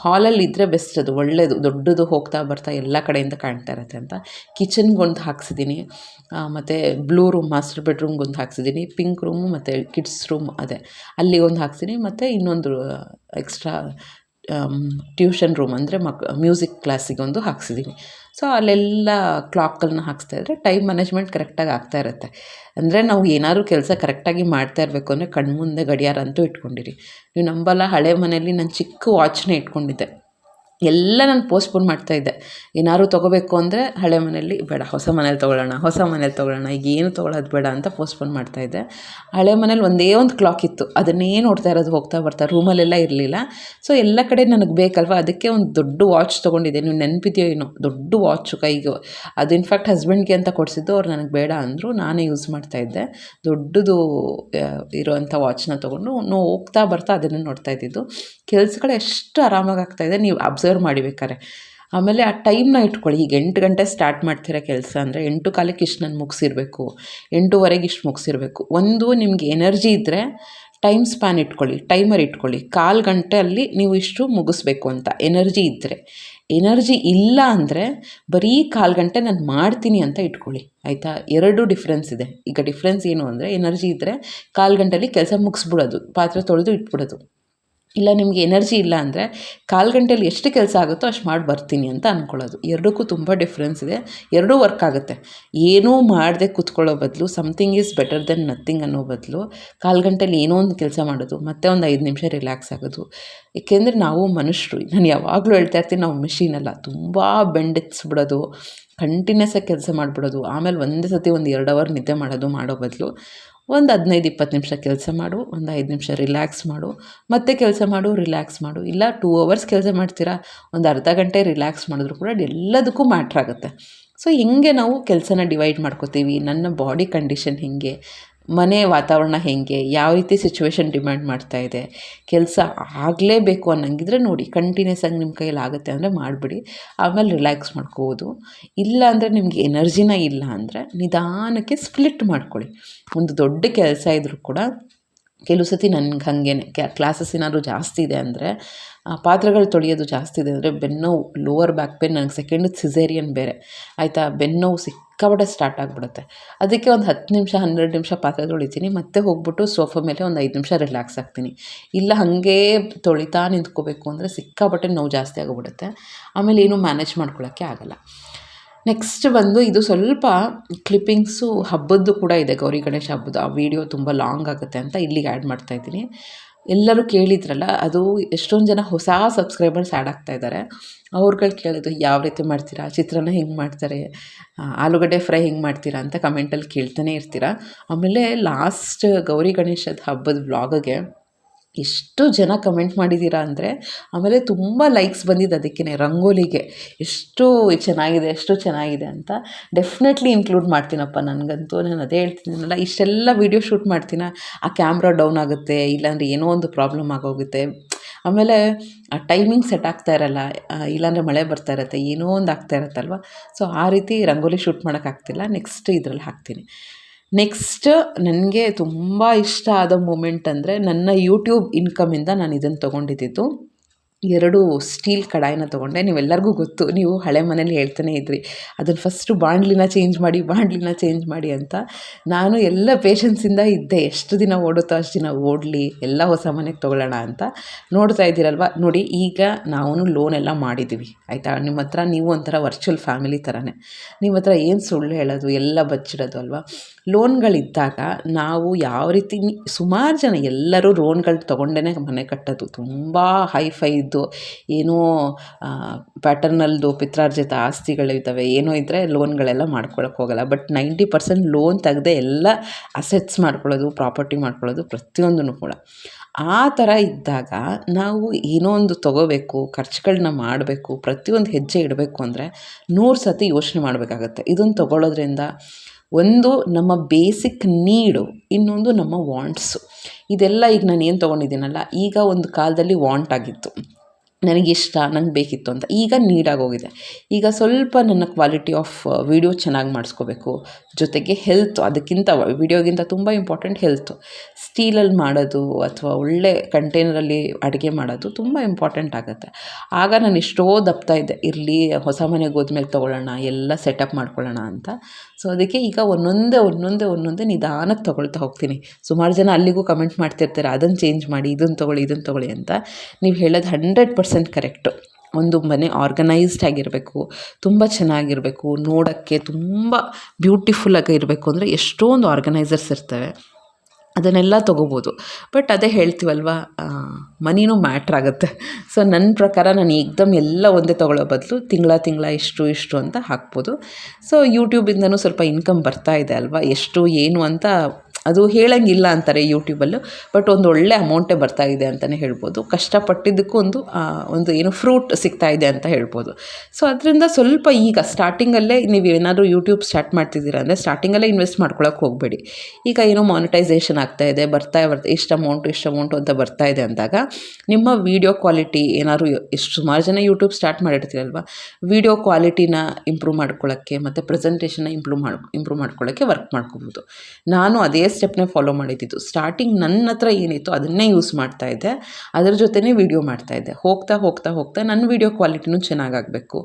ಹಾಲಲ್ಲಿ ಇದ್ದರೆ ಬೆಸ್ಟ್ ಅದು ಒಳ್ಳೆಯದು ದೊಡ್ಡದು ಹೋಗ್ತಾ ಬರ್ತಾ ಎಲ್ಲ ಕಡೆಯಿಂದ ಕಾಣ್ತಾ ಇರುತ್ತೆ ಅಂತ. ಕಿಚನ್ಗೊಂದು ಹಾಕ್ಸಿದ್ದೀನಿ. ಮತ್ತು ಬ್ಲೂ ರೂಮ್, ಮಾಸ್ಟರ್ ಬೆಡ್ರೂಮ್ಗೊಂದು ಹಾಕ್ಸಿದ್ದೀನಿ. ಪಿಂಕ್ ರೂಮು ಮತ್ತು ಕಿಡ್ಸ್ ರೂಮ್ ಅದೇ. ಅಲ್ಲಿ ಒಂದು ಹಾಕ್ಸಿದ್ದೀನಿ. ಮತ್ತು ಇನ್ನೊಂದು ಎಕ್ಸ್ಟ್ರಾ ಟ್ಯೂಷನ್ ರೂಮ್ ಅಂದರೆ ಮಕ್, ಮ್ಯೂಸಿಕ್ ಕ್ಲಾಸಿಗೊಂದು ಹಾಕ್ಸಿದ್ದೀನಿ. ಸೊ ಅಲ್ಲೆಲ್ಲ ಕ್ಲಾಕ್ಗಳನ್ನ ಹಾಕ್ಸ್ತಾ ಇದ್ದರೆ ಟೈಮ್ ಮ್ಯಾನೇಜ್ಮೆಂಟ್ ಕರೆಕ್ಟಾಗಿ ಆಗ್ತಾ ಇರುತ್ತೆ. ಅಂದರೆ ನಾವು ಏನಾದ್ರು ಕೆಲಸ ಕರೆಕ್ಟಾಗಿ ಮಾಡ್ತಾ ಇರಬೇಕು ಅಂದರೆ ಕಣ್ಮುಂದೆ ಗಡಿಯಾರ ಅಂತೂ ಇಟ್ಕೊಂಡಿರಿ. ನೀವು ನಂಬಲ್ಲ ಹಳೆ ಮನೆಯಲ್ಲಿ ನಾನು ಚಿಕ್ಕ ವಾಚ್ನೇ ಇಟ್ಕೊಂಡಿದ್ದೆ. ಎಲ್ಲ ನಾನು ಪೋಸ್ಟ್ಪೋನ್ ಮಾಡ್ತಾಯಿದ್ದೆ ಏನಾದ್ರು ತೊಗೋಬೇಕು ಅಂದರೆ ಹಳೆ ಮನೇಲಿ ಬೇಡ, ಹೊಸ ಮನೇಲಿ ತೊಗೊಳ್ಳೋಣ, ಹೊಸ ಮನೇಲಿ ತೊಗೊಳ್ಳೋಣ, ಈಗ ಏನು ತೊಗೊಳ್ಳೋದು ಬೇಡ ಅಂತ ಪೋಸ್ಟ್ಪೋನ್ ಮಾಡ್ತಾಯಿದ್ದೆ ಹಳೆ ಮನೇಲಿ ಒಂದೇ ಒಂದು ಕ್ಲಾಕ್ ಇತ್ತು. ಅದನ್ನೇ ನೋಡ್ತಾ ಇರೋದು, ಹೋಗ್ತಾ ಬರ್ತಾ ರೂಮಲ್ಲೆಲ್ಲ ಇರಲಿಲ್ಲ. ಸೊ ಎಲ್ಲ ಕಡೆ ನನಗೆ ಬೇಕಲ್ವ? ಅದಕ್ಕೆ ಒಂದು ದೊಡ್ಡ ವಾಚ್ ತೊಗೊಂಡಿದ್ದೆ. ನೀವು ನೆನಪಿದೆಯೋ ಏನೋ? ದೊಡ್ಡ ವಾಚು ಕೈಗೆ. ಅದು ಇನ್ಫ್ಯಾಕ್ಟ್ ಹಸ್ಬೆಂಡ್ಗೆ ಅಂತ ಕೊಡಿಸಿದ್ದು, ಅವ್ರು ನನಗೆ ಬೇಡ ಅಂದರು. ನಾನೇ ಯೂಸ್ ಮಾಡ್ತಾ ಇದ್ದೆ. ದೊಡ್ಡದು ಇರೋವಂಥ ವಾಚ್ನ ತೊಗೊಂಡು, ನೋ, ಹೋಗ್ತಾ ಬರ್ತಾ ಅದನ್ನು ನೋಡ್ತಾ ಇದ್ದಿದ್ದು. ಕೆಲಸಗಳು ಎಷ್ಟು ಆರಾಮಾಗಿ ಆಗ್ತಾಯಿದೆ ನೀವು ಅಬ್ಸರ್ವ್ ಮಾಡಿ ಬೇಕಾರೆ ಆಮೇಲೆ ಆ ಟೈಮ್ನ ಇಟ್ಕೊಳ್ಳಿ. ಈಗ ಎಂಟು ಗಂಟೆ ಸ್ಟಾರ್ಟ್ ಮಾಡ್ತಿರೋ ಕೆಲಸ ಅಂದರೆ ಎಂಟು ಕಾಲಕ್ಕೆ ಇಷ್ಟು ನಾನು ಮುಗಿಸಿರ್ಬೇಕು, ಎಂಟೂವರೆಗೆ ಇಷ್ಟು ಮುಗಿಸಿರ್ಬೇಕು. ಒಂದು ನಿಮಗೆ ಎನರ್ಜಿ ಇದ್ದರೆ ಟೈಮ್ ಸ್ಪ್ಯಾನ್ ಇಟ್ಕೊಳ್ಳಿ ಟೈಮರ್ ಇಟ್ಕೊಳ್ಳಿ. ಕಾಲು ಗಂಟೆಯಲ್ಲಿ ನೀವು ಇಷ್ಟು ಮುಗಿಸ್ಬೇಕು ಅಂತ ಎನರ್ಜಿ ಇದ್ದರೆ ಎನರ್ಜಿ ಇಲ್ಲ ಅಂದರೆ ಬರೀ ಕಾಲು ಗಂಟೆ ನಾನು ಮಾಡ್ತೀನಿ ಅಂತ ಇಟ್ಕೊಳ್ಳಿ. ಆಯಿತಾ? ಎರಡು ಡಿಫ್ರೆನ್ಸ್ ಇದೆ. ಈಗ ಡಿಫ್ರೆನ್ಸ್ ಏನು ಅಂದರೆ ಎನರ್ಜಿ ಇದ್ದರೆ ಕಾಲು ಗಂಟೆಯಲ್ಲಿ ಕೆಲಸ ಮುಗಿಸ್ಬಿಡೋದು, ಪಾತ್ರೆ ತೊಳೆದು ಇಟ್ಬಿಡೋದು. ಇಲ್ಲ, ನಿಮಗೆ ಎನರ್ಜಿ ಇಲ್ಲ ಅಂದರೆ ಕಾಲು ಗಂಟೆಯಲ್ಲಿ ಎಷ್ಟು ಕೆಲಸ ಆಗುತ್ತೋ ಅಷ್ಟು ಮಾಡಿ ಬರ್ತೀನಿ ಅಂತ ಅಂದ್ಕೊಳ್ಳೋದು ಎರಡಕ್ಕೂ ತುಂಬ ಡಿಫ್ರೆನ್ಸ್ ಇದೆ. ಎರಡೂ ವರ್ಕ್ ಆಗುತ್ತೆ. ಏನೂ ಮಾಡದೆ ಕೂತ್ಕೊಳ್ಳೋ ಬದಲು something is better than nothing ಅನ್ನೋ ಬದಲು ಕಾಲು ಗಂಟೆಯಲ್ಲಿ ಏನೋ ಒಂದು ಕೆಲಸ ಮಾಡೋದು, ಮತ್ತೆ ಒಂದು ಐದು ನಿಮಿಷ ರಿಲ್ಯಾಕ್ಸ್ ಆಗೋದು. ಏಕೆಂದರೆ ನಾವು ಮನುಷ್ಯರು, ನಾನು ಯಾವಾಗಲೂ ಹೇಳ್ತಾ ಇರ್ತೀನಿ ನಾವು ಮಿಷಿನ್ ಅಲ್ಲ. ತುಂಬ ಬೆಂಡೆತ್ಸ್ಬಿಡೋದು ಕಂಟಿನ್ಯೂಸ್ ಆಗಿ ಕೆಲಸ ಮಾಡಿಬಿಡೋದು, ಆಮೇಲೆ ಒಂದೇ ಸತಿ ಒಂದು ಎರಡು ಅವರ್ ನಿದ್ದೆ ಮಾಡೋದು ಮಾಡೋ ಬದಲು ಒಂದು ಹದಿನೈದು ಇಪ್ಪತ್ತು ನಿಮಿಷ ಕೆಲಸ ಮಾಡು, ಒಂದು ಐದು ನಿಮಿಷ ರಿಲ್ಯಾಕ್ಸ್ ಮಾಡು, ಮತ್ತೆ ಕೆಲಸ ಮಾಡು ರಿಲ್ಯಾಕ್ಸ್ ಮಾಡು. ಇಲ್ಲ ಟೂ ಅವರ್ಸ್ ಕೆಲಸ ಮಾಡ್ತೀರಾ, ಒಂದು ಅರ್ಧ ಗಂಟೆ ರಿಲ್ಯಾಕ್ಸ್ ಮಾಡಿದ್ರು ಕೂಡ ಎಲ್ಲದಕ್ಕೂ ಮ್ಯಾಟ್ರ್ ಆಗುತ್ತೆ. ಸೊ ಹೆಂಗೆ ನಾವು ಕೆಲಸನ ಡಿವೈಡ್ ಮಾಡ್ಕೋತೀವಿ. ನನ್ನ ಬಾಡಿ ಕಂಡೀಷನ್ ಹೇಗೆ. ಮನೆ ವಾತಾವರಣ ಹೇಗೆ, ಯಾವ ರೀತಿ ಸಿಚುವೇಶನ್ ಡಿಮ್ಯಾಂಡ್ ಮಾಡ್ತಾ ಇದೆ, ಕೆಲಸ ಆಗಲೇಬೇಕು ಅನ್ನಂಗಿದ್ರೆ ನೋಡಿ ಕಂಟಿನ್ಯೂಸ್ ಆಗಿ ನಿಮ್ಮ ಕೈಯಲ್ಲಿ ಆಗುತ್ತೆ ಅಂದರೆ ಮಾಡಿಬಿಡಿ. ಆಮೇಲೆ ರಿಲ್ಯಾಕ್ಸ್ ಮಾಡ್ಕೋಬೋದು. ಇಲ್ಲ ಅಂದರೆ ನಿಮಗೆ ಎನರ್ಜಿನ ಇಲ್ಲ ಅಂದರೆ ನಿಧಾನಕ್ಕೆ ಸ್ಪ್ಲಿಟ್ ಮಾಡ್ಕೊಳ್ಳಿ. ಒಂದು ದೊಡ್ಡ ಕೆಲಸ ಇದ್ದರೂ ಕೂಡ ಕೆಲವು ಸತಿ ನನಗೆ ಹಾಗೇನೆ ಕ್ಲಾಸಸ್ ಏನಾದರೂ ಜಾಸ್ತಿ ಇದೆ ಅಂದರೆ ಪಾತ್ರೆಗಳು ತೊಳೆಯೋದು ಜಾಸ್ತಿ ಇದೆ ಅಂದರೆ ಬೆನ್ನೋವು ಲೋವರ್ ಬ್ಯಾಕ್ ಪೇನ್ ನನಗೆ ಸೆಕೆಂಡ್ ಸಿಸೇರಿಯನ್ ಬೇರೆ. ಆಯಿತಾ? ಬೆನ್ನೋವು ಸಿಕ್ಕಾಪಟ್ಟೆ ಸ್ಟಾರ್ಟ್ ಆಗಿಬಿಡುತ್ತೆ. ಅದಕ್ಕೆ ಒಂದು ಹತ್ತು ನಿಮಿಷ, ಹನ್ನೆರಡು ನಿಮಿಷ ಪಾತ್ರೆ ತೊಳಿತೀನಿ ಮತ್ತೆ ಹೋಗ್ಬಿಟ್ಟು ಸೋಫಾ ಮೇಲೆ ಒಂದು ಐದು ನಿಮಿಷ ರಿಲ್ಯಾಕ್ಸ್ ಆಗ್ತೀನಿ. ಇಲ್ಲ ಹಾಗೇ ತೊಳಿತಾ ನಿಂತ್ಕೋಬೇಕು ಅಂದರೆ ಸಿಕ್ಕಾಪಟ್ಟೆ ನೋವು ಜಾಸ್ತಿ ಆಗಿಬಿಡುತ್ತೆ. ಆಮೇಲೆ ಏನೂ ಮ್ಯಾನೇಜ್ ಮಾಡ್ಕೊಳ್ಳೋಕ್ಕೆ ಆಗೋಲ್ಲ. ನೆಕ್ಸ್ಟ್ ಬಂದು ಇದು ಸ್ವಲ್ಪ ಕ್ಲಿಪ್ಪಿಂಗ್ಸು ಹಬ್ಬದ್ದು ಕೂಡ ಇದೆ ಗೌರಿ ಗಣೇಶ ಹಬ್ಬದ ಆ ವಿಡಿಯೋ ತುಂಬ ಲಾಂಗ್ ಆಗುತ್ತೆ ಅಂತ ಇಲ್ಲಿಗೆ ಆ್ಯಡ್ ಮಾಡ್ತಾಯಿದ್ದೀನಿ ಎಲ್ಲರೂ ಕೇಳಿದ್ರಲ್ಲ, ಅದು ಎಷ್ಟೊಂದು ಜನ ಹೊಸ ಸಬ್ಸ್ಕ್ರೈಬರ್ಸ್ ಆ್ಯಡ್ ಆಗ್ತಾ ಇದ್ದಾರೆ ಅವ್ರುಗಳು ಕೇಳೋದು ಯಾವ ರೀತಿ ಮಾಡ್ತೀರಾ? ಚಿತ್ರಾನ್ನ ಹೆಂಗೆ ಮಾಡ್ತಾರೆ? ಆಲೂಗಡ್ಡೆ ಫ್ರೈ ಹೆಂಗೆ ಮಾಡ್ತೀರಾ? ಅಂತ ಕಮೆಂಟಲ್ಲಿ ಕೇಳ್ತಾನೆ ಇರ್ತೀರ. ಆಮೇಲೆ ಲಾಸ್ಟ್ ಗೌರಿ ಗಣೇಶದ ಹಬ್ಬದ ವ್ಲಾಗ್ಗೆ ಎಷ್ಟು ಜನ ಕಮೆಂಟ್ ಮಾಡಿದ್ದೀರಾ ಅಂದರೆ ಆಮೇಲೆ ತುಂಬ ಲೈಕ್ಸ್ ಬಂದಿದ್ದು ಅದಕ್ಕೇ ರಂಗೋಲಿಗೆ. ಎಷ್ಟು ಚೆನ್ನಾಗಿದೆ ಎಷ್ಟು ಚೆನ್ನಾಗಿದೆ ಅಂತ ಡೆಫಿನೆಟ್ಲಿ ಇನ್ಕ್ಲೂಡ್ ಮಾಡ್ತೀನಪ್ಪ ನನಗಂತೂ. ನಾನು ಅದೇ ಹೇಳ್ತಿದ್ದೀನಲ್ಲ ಇಷ್ಟೆಲ್ಲ ವೀಡಿಯೋ ಶೂಟ್ ಮಾಡ್ತೀನ? ಆ ಕ್ಯಾಮ್ರಾ ಡೌನ್ ಆಗುತ್ತೆ, ಇಲ್ಲಾಂದರೆ ಏನೋ ಒಂದು ಪ್ರಾಬ್ಲಮ್ ಆಗೋಗುತ್ತೆ. ಆಮೇಲೆ ಆ ಟೈಮಿಂಗ್ ಸೆಟ್ ಆಗ್ತಾ ಇರಲ್ಲ ಇಲ್ಲಾಂದರೆ ಮಳೆ ಬರ್ತಾ ಇರುತ್ತೆ, ಏನೋ ಒಂದು ಆಗ್ತಾ ಇರತ್ತಲ್ವ? ಸೊ ಆ ರೀತಿ ರಂಗೋಲಿ ಶೂಟ್ ಮಾಡೋಕ್ಕಾಗ್ತಿಲ್ಲ ನೆಕ್ಸ್ಟ್ ಇದರಲ್ಲಿ ಹಾಕ್ತೀನಿ. ನೆಕ್ಸ್ಟ್ ನನಗೆ ತುಂಬ ಇಷ್ಟ ಆದ ಮೂಮೆಂಟ್ ಅಂದರೆ ನನ್ನ ಯೂಟ್ಯೂಬ್ ಇನ್ಕಮಿಂದ ನಾನು ಇದನ್ನು ತೊಗೊಂಡಿದ್ದು. ಎರಡು ಸ್ಟೀಲ್ ಕಡಾಯಿನ ತೊಗೊಂಡೆ. ನೀವೆಲ್ಲರಿಗೂ ಗೊತ್ತು, ನೀವು ಹಳೆ ಮನೇಲಿ ಹೇಳ್ತಾನೆ ಇದ್ರಿ. ಅದನ್ನು ಫಸ್ಟು ಬಾಣಲಿನ ಚೇಂಜ್ ಮಾಡಿ, ಬಾಣಲಿನ ಚೇಂಜ್ ಮಾಡಿ ಅಂತ. ನಾನು ಎಲ್ಲ ಪೇಷನ್ಸಿಂದ ಇದ್ದೆ. ಎಷ್ಟು ದಿನ ಓಡುತ್ತೋ ಅಷ್ಟು ದಿನ ಓಡಲಿ, ಎಲ್ಲ ಹೊಸ ಮನೆಗೆ ತೊಗೊಳ್ಳೋಣ ಅಂತ. ನೋಡ್ತಾ ಇದ್ದೀರಲ್ವ? ನೋಡಿ, ಈಗ ನಾವು ಲೋನ್ ಎಲ್ಲ ಮಾಡಿದ್ದೀವಿ ಆಯಿತಾ? ನಿಮ್ಮ ಹತ್ರ ನೀವು ಒಂಥರ ವರ್ಚುವಲ್ ಫ್ಯಾಮಿಲಿ ಥರನೇ ನಿಮ್ಮ ಹತ್ರ ಏನು ಸುಳ್ಳು ಹೇಳೋದು, ಎಲ್ಲ ಬಚ್ಚಿಡೋದು ಅಲ್ವಾ? ಲೋನ್ಗಳಿದ್ದಾಗ ನಾವು ಯಾವ ರೀತಿ, ಸುಮಾರು ಜನ ಎಲ್ಲರೂ ಲೋನ್ಗಳು ತೊಗೊಂಡೇ ಮನೆ ಕಟ್ಟೋದು. ತುಂಬ ಹೈಫೈ ಇದ್ದು, ಏನೋ ಪ್ಯಾಟರ್ನಲ್ದು ಪಿತ್ರಾರ್ಜಿತ ಆಸ್ತಿಗಳಿದ್ದಾವೆ ಏನೋ ಇದ್ದರೆ ಲೋನ್ಗಳೆಲ್ಲ ಮಾಡ್ಕೊಳಕ್ಕೆ ಹೋಗಲ್ಲ. ಬಟ್ ನೈಂಟಿ ಪರ್ಸೆಂಟ್ ಲೋನ್ ತೆಗೆದೇ ಎಲ್ಲ ಅಸೆಟ್ಸ್ ಮಾಡ್ಕೊಳ್ಳೋದು ಪ್ರಾಪರ್ಟಿ ಮಾಡ್ಕೊಳ್ಳೋದು ಪ್ರತಿಯೊಂದೂ ಕೂಡ. ಆ ಥರ ಇದ್ದಾಗ ನಾವು ಏನೋ ಒಂದು ತೊಗೋಬೇಕು ಖರ್ಚುಗಳನ್ನ ಮಾಡಬೇಕು, ಪ್ರತಿಯೊಂದು ಹೆಜ್ಜೆ ಇಡಬೇಕು ಅಂದರೆ ನೂರು ಸತಿ ಯೋಚನೆ ಮಾಡಬೇಕಾಗತ್ತೆ. ಇದನ್ನು ತೊಗೊಳ್ಳೋದ್ರಿಂದ ಒಂದು ನಮ್ಮ ಬೇಸಿಕ್ ನೀಡು ಇನ್ನೊಂದು ನಮ್ಮ ವಾಂಟ್ಸು ಇದೆಲ್ಲ ಈಗ ನಾನು ಏನು ತೊಗೊಂಡಿದ್ದೀನಲ್ಲ, ಈಗ ಒಂದು ಕಾಲದಲ್ಲಿ ವಾಂಟ್ ಆಗಿತ್ತು. ನನಗಿಷ್ಟ, ನಂಗೆ ಬೇಕಿತ್ತು ಅಂತ. ಈಗ ನೀಡಾಗೋಗಿದೆ ಈಗ ಸ್ವಲ್ಪ ನನ್ನ ಕ್ವಾಲಿಟಿ ಆಫ್ ವೀಡಿಯೋ ಚೆನ್ನಾಗಿ ಮಾಡಿಸ್ಕೋಬೇಕು. ಜೊತೆಗೆ ಹೆಲ್ತ್ ಅದಕ್ಕಿಂತ ವೀಡಿಯೋಗಿಂತ ತುಂಬ ಇಂಪಾರ್ಟೆಂಟ್ ಹೆಲ್ತು ಸ್ಟೀಲಲ್ಲಿ ಮಾಡೋದು ಅಥವಾ ಒಳ್ಳೆ ಕಂಟೈನರಲ್ಲಿ ಅಡುಗೆ ಮಾಡೋದು ತುಂಬ ಇಂಪಾರ್ಟೆಂಟ್ ಆಗುತ್ತೆ. ಆಗ ನಾನು ಎಷ್ಟೋ ದಪ್ತಾ ಇದ್ದೆ. ಇರಲಿ, ಹೊಸ ಮನೆಗೆ ಹೋದ್ಮೇಲೆ ತೊಗೊಳ್ಳೋಣ, ಎಲ್ಲ ಸೆಟಪ್ ಮಾಡ್ಕೊಳ್ಳೋಣ ಅಂತ. ಸೊ ಅದಕ್ಕೆ ಈಗ ಒಂದೊಂದೇ ಒಂದೊಂದೇ ಒಂದೊಂದೇ ನಿಧಾನಕ್ಕೆ ತೊಗೊಳ್ತಾ ಹೋಗ್ತೀನಿ. ಸುಮಾರು ಜನ ಅಲ್ಲಿಗೂ ಕಮೆಂಟ್ ಮಾಡ್ತಿರ್ತಾರೆ ಅದನ್ನು ಚೇಂಜ್ ಮಾಡಿ ಇದನ್ನು ತೊಗೊಳ್ಳಿ ಇದನ್ನು ತೊಗೊಳ್ಳಿ ಅಂತ. ನೀವು ಹೇಳೋದು ಹಂಡ್ರೆಡ್ ಪರ್ಸೆಂಟ್ ಕರೆಕ್ಟು ಒಂದು ಮನೆ ಆರ್ಗನೈಸ್ಡ್ ಆಗಿರಬೇಕು, ತುಂಬ ಚೆನ್ನಾಗಿರಬೇಕು, ನೋಡೋಕ್ಕೆ ತುಂಬ ಬ್ಯೂಟಿಫುಲ್ಲಾಗಿ ಇರಬೇಕು ಅಂದರೆ ಎಷ್ಟೊಂದು ಆರ್ಗನೈಸರ್ಸ್ ಇರ್ತವೆ. ಅದನ್ನೆಲ್ಲ ತೊಗೋಬೋದು. ಬಟ್ ಅದೇ ಹೇಳ್ತೀವಲ್ವ ಮನಿನೂ ಮ್ಯಾಟ್ರ್ ಆಗುತ್ತೆ. ಸೊ ನನ್ನ ಪ್ರಕಾರ ನಾನು ಏಕ್ದಮ್ ಎಲ್ಲ ಒಂದೇ ತೊಗೊಳ್ಳೋ ಬದಲು ತಿಂಗಳ ತಿಂಗಳ ಇಷ್ಟು ಇಷ್ಟು ಅಂತ ಹಾಕ್ಬೋದು. ಸೊ ಯೂಟ್ಯೂಬಿಂದನೂ ಸ್ವಲ್ಪ ಇನ್ಕಮ್ ಬರ್ತಾ ಇದೆ ಅಲ್ವಾ? ಎಷ್ಟು, ಏನು ಅಂತ ಅದು ಹೇಳಂಗಿಲ್ಲ ಅಂತಾರೆ ಯೂಟ್ಯೂಬಲ್ಲೂ, ಬಟ್ ಒಂದು ಒಳ್ಳೆ ಅಮೌಂಟೇ ಬರ್ತಾ ಇದೆ ಅಂತಲೇ ಹೇಳ್ಬೋದು. ಕಷ್ಟಪಟ್ಟಿದ್ದಕ್ಕೂ ಒಂದು ಒಂದು ಏನು ಫ್ರೂಟ್ ಸಿಗ್ತಾ ಇದೆ ಅಂತ ಹೇಳ್ಬೋದು. ಸೊ, ಅದರಿಂದ ಸ್ವಲ್ಪ ಈಗ ಸ್ಟಾರ್ಟಿಂಗಲ್ಲೇ ನೀವು ಏನಾದರೂ ಯೂಟ್ಯೂಬ್ ಸ್ಟಾರ್ಟ್ ಮಾಡ್ತಿದ್ದೀರಾ ಅಂದರೆ ಸ್ಟಾರ್ಟಿಂಗಲ್ಲೇ ಇನ್ವೆಸ್ಟ್ ಮಾಡ್ಕೊಳಕ್ಕೆ ಹೋಗಬೇಡಿ. ಈಗ ಏನೋ ಮಾನಿಟೈಸೇಷನ್ ಆಗ್ತಾ ಇದೆ, ಬರ್ತಾ ಬರ್ತಾ ಇಷ್ಟು ಅಮೌಂಟ್ ಇಷ್ಟು ಅಮೌಂಟು ಅಂತ ಬರ್ತಾ ಇದೆ ಅಂದಾಗ, ನಿಮ್ಮ ವೀಡಿಯೋ ಕ್ವಾಲಿಟಿ ಏನಾದರೂ ಎಷ್ಟು ಸುಮಾರು ಜನ ಯೂಟ್ಯೂಬ್ ಸ್ಟಾರ್ಟ್ ಮಾಡಿರ್ತೀರಲ್ವ ವೀಡಿಯೋ ಕ್ವಾಲಿಟಿನ ಇಂಪ್ರೂವ್ ಮಾಡ್ಕೊಳ್ಳೋಕ್ಕೆ ಮತ್ತು ಪ್ರೆಸೆಂಟೇಷನ್ನ ಇಂಪ್ರೂವ್ ಮಾಡಿ ಇಂಪ್ರೂವ್ ಮಾಡ್ಕೊಳ್ಳೋಕ್ಕೆ ವರ್ಕ್ ಮಾಡ್ಕೋಬೋದು. ನಾನು ಅದೇ ಸ್ಟೆಪ್ನೇ ಫಾಲೋ ಮಾಡಿದ್ದು. ಸ್ಟಾರ್ಟಿಂಗ್ ನನ್ನ ಹತ್ರ ಏನಿತ್ತು ಅದನ್ನೇ ಯೂಸ್ ಮಾಡ್ತಾ ಇದ್ದೆ. ಅದ್ರ ಜೊತೆನೇ ವೀಡಿಯೋ ಮಾಡ್ತಾಯಿದ್ದೆ ಹೋಗ್ತಾ ಹೋಗ್ತಾ ಹೋಗ್ತಾ ನನ್ನ ವೀಡಿಯೋ ಕ್ವಾಲಿಟಿನೂ ಚೆನ್ನಾಗಾಗಬೇಕು.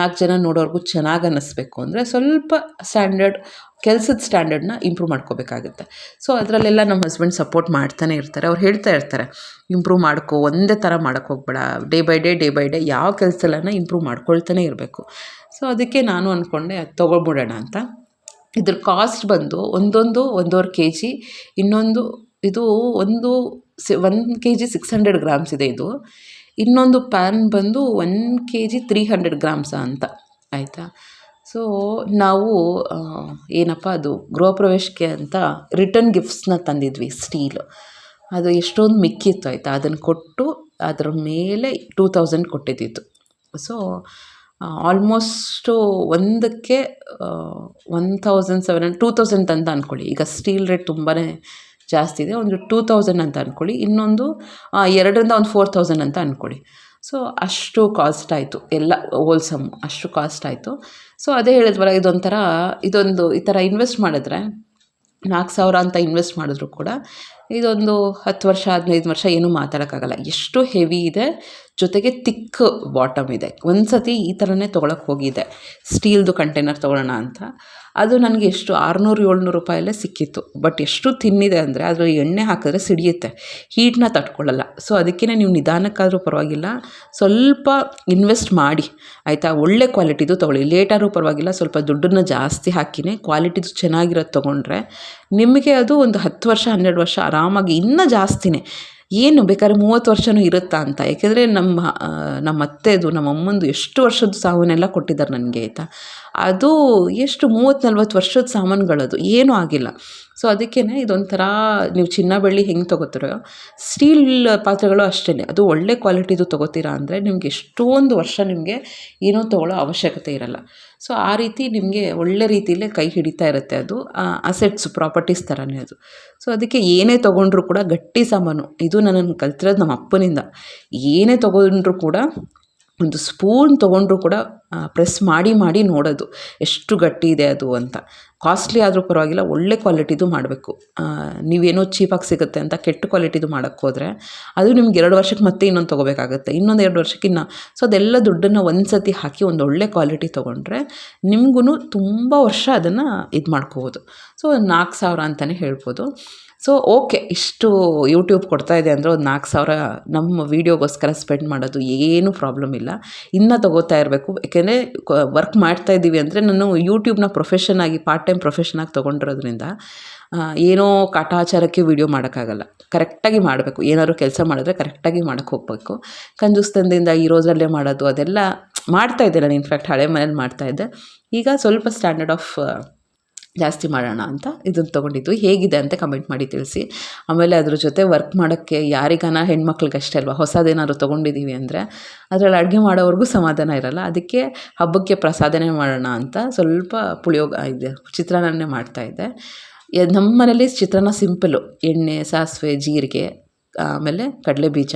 ನಾಲ್ಕು ಜನ ನೋಡೋರ್ಗೂ ಚೆನ್ನಾಗಿ ಅನ್ನಿಸ್ಬೇಕು ಅಂದರೆ ಸ್ವಲ್ಪ ಸ್ಟ್ಯಾಂಡರ್ಡ್ ಕೆಲಸದ ಸ್ಟ್ಯಾಂಡರ್ಡ್ನ ಇಂಪ್ರೂವ್ ಮಾಡ್ಕೋಬೇಕಾಗುತ್ತೆ. ಸೊ ಅದರಲ್ಲೆಲ್ಲ ನಮ್ಮ ಹಸ್ಬೆಂಡ್ ಸಪೋರ್ಟ್ ಮಾಡ್ತಾನೆ ಇರ್ತಾರೆ. ಅವ್ರು ಹೇಳ್ತಾ ಇರ್ತಾರೆ ಇಂಪ್ರೂವ್ ಮಾಡ್ಕೊ, ಒಂದೇ ಥರ ಮಾಡೋಕ್ಕೆ ಹೋಗ್ಬೇಡ. Day by day day by day ಯಾವ ಕೆಲಸಲ್ಲನ ಇಂಪ್ರೂವ್ ಮಾಡ್ಕೊಳ್ತಾನೆ ಇರಬೇಕು. ಸೊ ಅದಕ್ಕೆ ನಾನು ಅಂದ್ಕೊಂಡೆ ಅದು ತೊಗೊಳ್ಬಿಡೋಣ ಅಂತ. ಇದ್ರ ಕಾಸ್ಟ್ ಬಂದು ಒಂದೊಂದು ಒಂದೂವರೆ ಕೆ ಜಿ ಇನ್ನೊಂದು ಇದು ಒಂದು C one K G six hundred grams ಇದೆ ಇದು. ಇನ್ನೊಂದು ಪ್ಯಾನ್ ಬಂದು one K G three hundred grams ಅಂತ, ಆಯಿತಾ? ಸೊ ನಾವು ಏನಪ್ಪ ಅದು ಗೃಹಪ್ರವೇಶಕ್ಕೆ ಅಂತ ರಿಟರ್ನ್ ಗಿಫ್ಟ್ಸ್ನ ತಂದಿದ್ವಿ ಸ್ಟೀಲ್ ಅದು ಎಷ್ಟೊಂದು ಮಿಕ್ಕಿತ್ತು, ಆಯಿತಾ? ಅದನ್ನು ಕೊಟ್ಟು ಅದರ ಮೇಲೆ ಟೂ ತೌಸಂಡ್ ಕೊಟ್ಟಿದ್ದಿತ್ತು. ಸೊ ಆಲ್ಮೋಸ್ಟು ಒಂದಕ್ಕೆ one thousand seven two thousand ಅಂತ ಅಂದ್ಕೊಳ್ಳಿ ಈಗ ಸ್ಟೀಲ್ ರೇಟ್ ತುಂಬಾ ಜಾಸ್ತಿ ಇದೆ. ಒಂದು ಟೂ ತೌಸಂಡ್ ಅಂತ ಅಂದ್ಕೊಳ್ಳಿ ಇನ್ನೊಂದು ಎರಡರಿಂದ ಒಂದು ಫೋರ್ ತೌಸಂಡ್ ಅಂತ ಅಂದ್ಕೊಳ್ಳಿ ಸೊ ಅಷ್ಟು ಕಾಸ್ಟ್ ಆಯಿತು. ಎಲ್ಲ ಹೋಲ್ಸಮ್ ಅಷ್ಟು ಕಾಸ್ಟ್ ಆಯಿತು. ಸೊ ಅದೇ ಹೇಳಿದ್ವಲ್ಲ ಇದೊಂಥರ, ಇದೊಂದು ಈ ಥರ ಇನ್ವೆಸ್ಟ್ ಮಾಡಿದ್ರೆ ನಾಲ್ಕು ಸಾವಿರ ಅಂತ ಇನ್ವೆಸ್ಟ್ ಮಾಡಿದ್ರು ಕೂಡ ಇದೊಂದು ಹತ್ತು ವರ್ಷ, ಹದಿನೈದು ವರ್ಷ ಏನೂ ಮಾತಾಡೋಕ್ಕಾಗಲ್ಲ. ಎಷ್ಟು ಹೆವಿ ಇದೆ. ಜೊತೆಗೆ ತಿಕ್ ಬಾಟಮ್ ಇದೆ. ಒಂದು ಸತಿ ಈ ಥರನೇ ತೊಗೊಳಕ್ಕೆ ಹೋಗಿದ್ದೆ ಸ್ಟೀಲ್ದು ಕಂಟೈನರ್ ತೊಗೊಳ್ಳೋಣ ಅಂತ. ಅದು ನನಗೆ ಎಷ್ಟು ಆರುನೂರು, ಏಳ್ನೂರು ರೂಪಾಯಲ್ಲೇ ಸಿಕ್ಕಿತ್ತು. ಬಟ್ ಎಷ್ಟು ತಿನ್ನಿದೆ ಅಂದರೆ ಅದರ ಎಣ್ಣೆ ಹಾಕಿದ್ರೆ ಸಿಡಿಯುತ್ತೆ. ಹೀಟ್ನ ತಟ್ಕೊಳ್ಳಲ್ಲ. ಸೊ ಅದಕ್ಕೇ ನೀವು ನಿಧಾನಕ್ಕಾದರೂ ಪರವಾಗಿಲ್ಲ. ಸ್ವಲ್ಪ ಇನ್ವೆಸ್ಟ್ ಮಾಡಿ. ಆಯಿತಾ? ಒಳ್ಳೆ ಕ್ವಾಲಿಟಿದು ತೊಗೊಳ್ಳಿ. ಲೇಟಾದರೂ ಪರವಾಗಿಲ್ಲ. ಸ್ವಲ್ಪ ದುಡ್ಡನ್ನು ಜಾಸ್ತಿ ಹಾಕಿನೇ ಕ್ವಾಲಿಟಿದು ಚೆನ್ನಾಗಿರೋದು ತೊಗೊಂಡ್ರೆ ನಿಮಗೆ ಅದು ಒಂದು ಹತ್ತು ವರ್ಷ, ಹನ್ನೆರಡು ವರ್ಷ ಆರಾಮಾಗಿ ಇನ್ನೂ ಜಾಸ್ತಿನೇ. ಏನು ಬೇಕಾದ್ರೆ ಮೂವತ್ತು ವರ್ಷವೂ ಇರುತ್ತಾ ಅಂತ. ಯಾಕೆಂದರೆ ನಮ್ಮ ನಮ್ಮ ಅತ್ತೆದು, ನಮ್ಮ ಅಮ್ಮಂದು ಎಷ್ಟು ವರ್ಷದ ಸಾವನ್ನೆಲ್ಲ ಕೊಟ್ಟಿದ್ದಾರೆ ನನಗೆ, ಆಯಿತಾ? ಅದು ಎಷ್ಟು ಮೂವತ್ತು ನಲ್ವತ್ತು ವರ್ಷದ ಸಾಮಾನುಗಳದು. ಏನೂ ಆಗಿಲ್ಲ. ಸೊ ಅದಕ್ಕೇ ಇದೊಂಥರ ನೀವು ಚಿನ್ನ, ಬೆಳ್ಳಿ ಹೆಂಗೆ ತೊಗೋತೀರೋ ಸ್ಟೀಲ್ ಪಾತ್ರೆಗಳು ಅಷ್ಟೇ ಅದು ಒಳ್ಳೆ ಕ್ವಾಲಿಟಿದು ತೊಗೋತೀರಾ ಅಂದರೆ ನಿಮ್ಗೆ ಎಷ್ಟೊಂದು ವರ್ಷ ನಿಮಗೆ ಏನೂ ತೊಗೊಳ್ಳೋ ಅವಶ್ಯಕತೆ ಇರಲ್ಲ. ಸೊ ಆ ರೀತಿ ನಿಮಗೆ ಒಳ್ಳೆ ರೀತಿಯಲ್ಲೇ ಕೈ ಹಿಡಿತಾ ಇರುತ್ತೆ ಅದು. ಅಸೆಟ್ಸ್ ಪ್ರಾಪರ್ಟೀಸ್ ಥರನೇ ಅದು. ಸೊ ಅದಕ್ಕೆ ಏನೇ ತೊಗೊಂಡ್ರು ಕೂಡ ಗಟ್ಟಿ ಸಾಮಾನು. ಇದು ನನ್ನನ್ನು ಕಲ್ತಿರೋದು ನಮ್ಮ ಅಪ್ಪನಿಂದ. ಏನೇ ತೊಗೊಂಡ್ರು ಕೂಡ, ಒಂದು ಸ್ಪೂನ್ ತೊಗೊಂಡ್ರೂ ಕೂಡ ಪ್ರೆಸ್ ಮಾಡಿ ಮಾಡಿ ನೋಡೋದು. ಎಷ್ಟು ಗಟ್ಟಿ ಇದೆ ಅದು ಅಂತ. ಕಾಸ್ಟ್ಲಿ ಆದರೂ ಪರವಾಗಿಲ್ಲ, ಒಳ್ಳೆ ಕ್ವಾಲಿಟಿದು ಮಾಡಬೇಕು. ನೀವೇನೋ ಚೀಪಾಗಿ ಸಿಗುತ್ತೆ ಅಂತ ಕೆಟ್ಟ ಕ್ವಾಲಿಟಿದು ಮಾಡೋಕ್ಕೆ ಹೋದರೆ ಅದು ನಿಮ್ಗೆ ಎರಡು ವರ್ಷಕ್ಕೆ ಮತ್ತೆ ಇನ್ನೊಂದು ತೊಗೋಬೇಕಾಗುತ್ತೆ. ಇನ್ನೊಂದು ಎರಡು ವರ್ಷಕ್ಕೆ ಇನ್ನು ಸೊ ಅದೆಲ್ಲ ದುಡ್ಡನ್ನು ಒಂದು ಸತಿ ಹಾಕಿ ಒಂದು ಒಳ್ಳೆ ಕ್ವಾಲಿಟಿ ತೊಗೊಂಡ್ರೆ ನಿಮಗೂ ತುಂಬ ವರ್ಷ ಅದನ್ನು ಇದು ಮಾಡ್ಕೋಬೋದು. ಸೊ ನಾಲ್ಕು ಸಾವಿರ ಅಂತಲೇ ಹೇಳ್ಬೋದು. ಸೊ ಓಕೆ ಇಷ್ಟು ಯೂಟ್ಯೂಬ್ ಕೊಡ್ತಾ ಇದೆ ಅಂದರೆ ಒಂದು ನಾಲ್ಕು ಸಾವಿರ ನಮ್ಮ ವೀಡಿಯೋಗೋಸ್ಕರ ಸ್ಪೆಂಡ್ ಮಾಡೋದು ಏನೂ ಪ್ರಾಬ್ಲಮ್ ಇಲ್ಲ. ಇನ್ನೂ ತೊಗೋತಾ ಇರಬೇಕು. ಯಾಕೆಂದರೆ ವರ್ಕ್ ಮಾಡ್ತಾ ಇದ್ದೀವಿ ಅಂದರೆ ನಾನು ಯೂಟ್ಯೂಬ್ನ ಪ್ರೊಫೆಷನ್ ಆಗಿ ಪಾರ್ಟ್ ಟೈಮ್ ಪ್ರೊಫೆಷನಾಗಿ ತೊಗೊಂಡಿರೋದ್ರಿಂದ ಏನೋ ಕಾಟಾಚಾರಕ್ಕೆ ವೀಡಿಯೋ ಮಾಡೋಕ್ಕಾಗಲ್ಲ. ಕರೆಕ್ಟಾಗಿ ಮಾಡಬೇಕು. ಏನಾದ್ರು ಕೆಲಸ ಮಾಡಿದ್ರೆ ಕರೆಕ್ಟಾಗಿ ಮಾಡೋಕ್ಕೆ ಹೋಗಬೇಕು. ಕಂಜೂಸ್ತನದಿಂದ ಇರೋದ್ರಲ್ಲೇ ಮಾಡೋದು ಅದೆಲ್ಲ ಮಾಡ್ತಾಯಿದ್ದೆ ನಾನು. ಇನ್ಫ್ಯಾಕ್ಟ್ ಹಳೆ ಮನೇಲಿ ಮಾಡ್ತಾಯಿದ್ದೆ ಈಗ ಸ್ವಲ್ಪ ಸ್ಟ್ಯಾಂಡರ್ಡ್ ಆಫ್ ಜಾಸ್ತಿ ಮಾಡೋಣ ಅಂತ ಇದನ್ನು ತೊಗೊಂಡಿದ್ದು. ಹೇಗಿದೆ ಅಂತ ಕಮೆಂಟ್ ಮಾಡಿ ತಿಳಿಸಿ. ಆಮೇಲೆ ಅದ್ರ ಜೊತೆ ವರ್ಕ್ ಮಾಡೋಕ್ಕೆ ಯಾರಿಗಾನ ಹೆಣ್ಮಕ್ಳಿಗೆ ಅಷ್ಟೇ ಅಲ್ವಾ ಹೊಸದೇನಾದ್ರು ತೊಗೊಂಡಿದ್ದೀವಿ ಅಂದರೆ ಅದರಲ್ಲಿ ಅಡುಗೆ ಮಾಡೋವರೆಗೂ ಸಮಾಧಾನ ಇರಲ್ಲ. ಅದಕ್ಕೆ ಹಬ್ಬಕ್ಕೆ ಪ್ರಸಾದನೆ ಮಾಡೋಣ ಅಂತ ಸ್ವಲ್ಪ ಪುಳಿಯೋಗ, ಇದೆ ಚಿತ್ರಾನ್ನನೇ ಮಾಡ್ತಾಯಿದ್ದೆ ನಮ್ಮ ಮನೇಲಿ ಚಿತ್ರಾನ್ನ ಸಿಂಪಲ್ಲು ಎಣ್ಣೆ, ಸಾಸಿವೆ, ಜೀರಿಗೆ, ಆಮೇಲೆ ಕಡಲೆ ಬೀಜ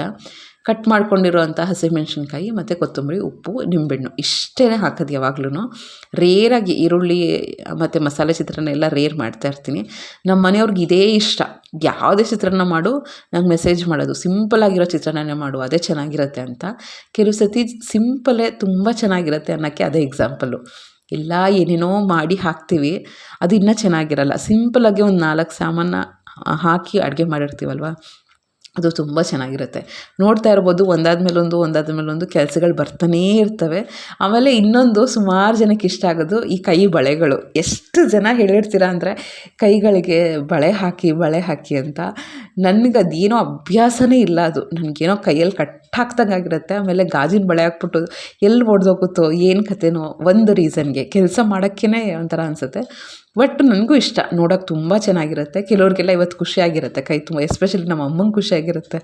ಕಟ್ ಮಾಡ್ಕೊಂಡಿರುವಂಥ ಹಸಿಮೆಣ್ಸಿನ್ಕಾಯಿ ಮತ್ತು ಕೊತ್ತಂಬರಿ, ಉಪ್ಪು, ನಿಂಬೆಹಣ್ಣು ಇಷ್ಟೇ ಹಾಕೋದು ಯಾವಾಗ್ಲೂ ರೇರಾಗಿ ಈರುಳ್ಳಿ ಮತ್ತು ಮಸಾಲೆ ಚಿತ್ರಾನ್ನ ಎಲ್ಲ ರೇರ್ ಮಾಡ್ತಾಯಿರ್ತೀನಿ ನಮ್ಮ ಮನೆಯವ್ರಿಗೆ ಇದೇ ಇಷ್ಟ. ಯಾವುದೇ ಚಿತ್ರಾನ್ನ ಮಾಡು, ನಂಗೆ ಮೆಸೇಜ್ ಮಾಡೋದು. ಸಿಂಪಲ್ಲಾಗಿರೋ ಚಿತ್ರಾನ್ನನೇ ಮಾಡು, ಅದೇ ಚೆನ್ನಾಗಿರುತ್ತೆ ಅಂತ. ಕೆಲವು ಸತಿ ಸಿಂಪಲ್ಲೇ ತುಂಬ ಚೆನ್ನಾಗಿರುತ್ತೆ ಅನ್ನೋಕ್ಕೆ ಅದೇ ಎಕ್ಸಾಂಪಲ್ಲು. ಎಲ್ಲ ಏನೇನೋ ಮಾಡಿ ಹಾಕ್ತೀವಿ, ಅದು ಇನ್ನೂ ಚೆನ್ನಾಗಿರಲ್ಲ. ಸಿಂಪಲಾಗಿ ಒಂದು ನಾಲ್ಕು ಸಾಮಾನು ಹಾಕಿ ಅಡುಗೆ ಮಾಡಿರ್ತೀವಲ್ವ? ಅದು ತುಂಬ ಚೆನ್ನಾಗಿರುತ್ತೆ. ನೋಡ್ತಾ ಇರ್ಬೋದು ಒಂದಾದ ಮೇಲೊಂದು ಒಂದಾದ ಮೇಲೊಂದು ಕೆಲಸಗಳು ಬರ್ತಾನೇ ಇರ್ತವೆ. ಆಮೇಲೆ ಇನ್ನೊಂದು ಸುಮಾರು ಜನಕ್ಕೆ ಇಷ್ಟ ಆಗೋದು ಈ ಕೈ ಬಳೆಗಳು. ಎಷ್ಟು ಜನ ಹೇಳಿರ್ತೀರ ಅಂದರೆ, ಕೈಗಳಿಗೆ ಬಳೆ ಹಾಕಿ ಬಳೆ ಹಾಕಿ ಅಂತ. ನನಗೆ ಅದೇನೋ ಅಭ್ಯಾಸನೇ ಇಲ್ಲ ಅದು. ನನಗೇನೋ ಕೈಯಲ್ಲಿ ಕಟ್ ಹಾಕ್ದಂಗೆ ಆಗಿರುತ್ತೆ ಆಮೇಲೆ ಗಾಜಿನ ಬಳೆ ಹಾಕ್ಬಿಟ್ಟು ಎಲ್ಲಿ ಒಡೆದೋಗುತ್ತೋ, ಏನು ಕತೆನೋ ಒಂದು ರೀಸನ್ಗೆ. ಕೆಲಸ ಮಾಡೋಕ್ಕೇ ಒಂಥರ ಅನಿಸುತ್ತೆ. ಬಟ್ ನನಗೂ ಇಷ್ಟ. ನೋಡೋಕೆ ತುಂಬ ಚೆನ್ನಾಗಿರುತ್ತೆ. ಕೆಲವ್ರಿಗೆಲ್ಲ ಇವತ್ತು ಖುಷಿಯಾಗಿರುತ್ತೆ ಕೈ ತುಂಬ ಎಸ್ಪೆಷಲಿ ನಮ್ಮ ಅಮ್ಮಂಗೆ ಖುಷಿಯಾಗಿರುತ್ತೆ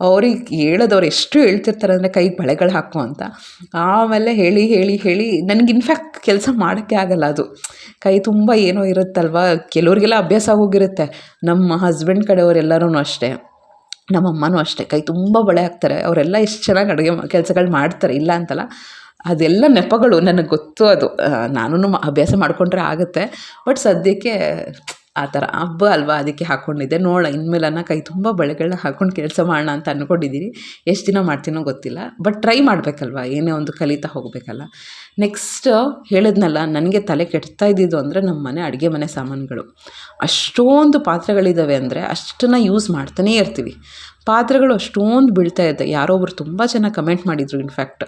ಅವ್ರಿಗೆ ಹೇಳೋದವ್ರು ಎಷ್ಟು ಹೇಳ್ತಿರ್ತಾರೆ ಅಂದರೆ ಕೈಗೆ ಬಳೆಗಳು ಹಾಕು ಅಂತ. ಆಮೇಲೆ ಹೇಳಿ ಹೇಳಿ ಹೇಳಿ ನನಗೆ ಇನ್ಫ್ಯಾಕ್ಟ್ ಕೆಲಸ ಮಾಡೋಕ್ಕೆ ಆಗಲ್ಲ ಅದು. ಕೈ ತುಂಬ ಏನೋ ಇರುತ್ತಲ್ವ? ಕೆಲವ್ರಿಗೆಲ್ಲ ಅಭ್ಯಾಸ ಆಗೋಗಿರುತ್ತೆ ನಮ್ಮ ಹಸ್ಬೆಂಡ್ ಕಡೆಯವರೆಲ್ಲರೂ ಅಷ್ಟೇ. ನಮ್ಮ ಅಮ್ಮನೂ ಅಷ್ಟೇ. ಕೈ ತುಂಬ ಬಳೆ ಹಾಕ್ತಾರೆ. ಅವರೆಲ್ಲ ಎಷ್ಟು ಚೆನ್ನಾಗಿ ಅಡುಗೆ ಕೆಲಸಗಳು ಮಾಡ್ತಾರೆ. ಇಲ್ಲ ಅಂತಲ್ಲ. ಅದೆಲ್ಲ ನೆಪಗಳು ನನಗೆ ಗೊತ್ತು ಅದು. ನಾನು ಅಭ್ಯಾಸ ಮಾಡಿಕೊಂಡ್ರೆ ಆಗುತ್ತೆ. ಬಟ್ ಸದ್ಯಕ್ಕೆ ಆ ಥರ ಹಬ್ಬ ಅಲ್ವಾ ಅದಕ್ಕೆ ಹಾಕ್ಕೊಂಡಿದ್ದೆ ನೋಡೋಣ ಇನ್ಮೇಲನ್ನ ಕೈ ತುಂಬ ಬಳೆಗಳನ್ನ ಹಾಕ್ಕೊಂಡು ಕೆಲಸ ಮಾಡೋಣ ಅಂತ ಅಂದ್ಕೊಂಡಿದ್ದೀನಿ ಎಷ್ಟು ದಿನ ಮಾಡ್ತೀನೋ ಗೊತ್ತಿಲ್ಲ. ಬಟ್ ಟ್ರೈ ಮಾಡಬೇಕಲ್ವ? ಏನೇ ಒಂದು ಕಲಿತಾ ಹೋಗಬೇಕಲ್ಲ. ನೆಕ್ಸ್ಟ್ ಹೇಳಿದ್ನಲ್ಲ, ನನಗೆ ತಲೆ ಕೆಡ್ತಾ ಇದ್ದಿದ್ದು ಅಂದರೆ ನಮ್ಮ ಮನೆ ಅಡುಗೆ ಮನೆ ಸಾಮಾನುಗಳು. ಅಷ್ಟೊಂದು ಪಾತ್ರೆಗಳಿದ್ದಾವೆ ಅಂದರೆ ಅಷ್ಟನ್ನು ಯೂಸ್ ಮಾಡ್ತಾನೇ ಇರ್ತೀವಿ. ಪಾತ್ರೆಗಳು ಅಷ್ಟೊಂದು ಬೀಳ್ತಾ ಇದೆ ಯಾರೋ ಒಬ್ರು ತುಂಬ ಚೆನ್ನಾಗಿ ಕಮೆಂಟ್ ಮಾಡಿದರು, ಇನ್ಫ್ಯಾಕ್ಟ್.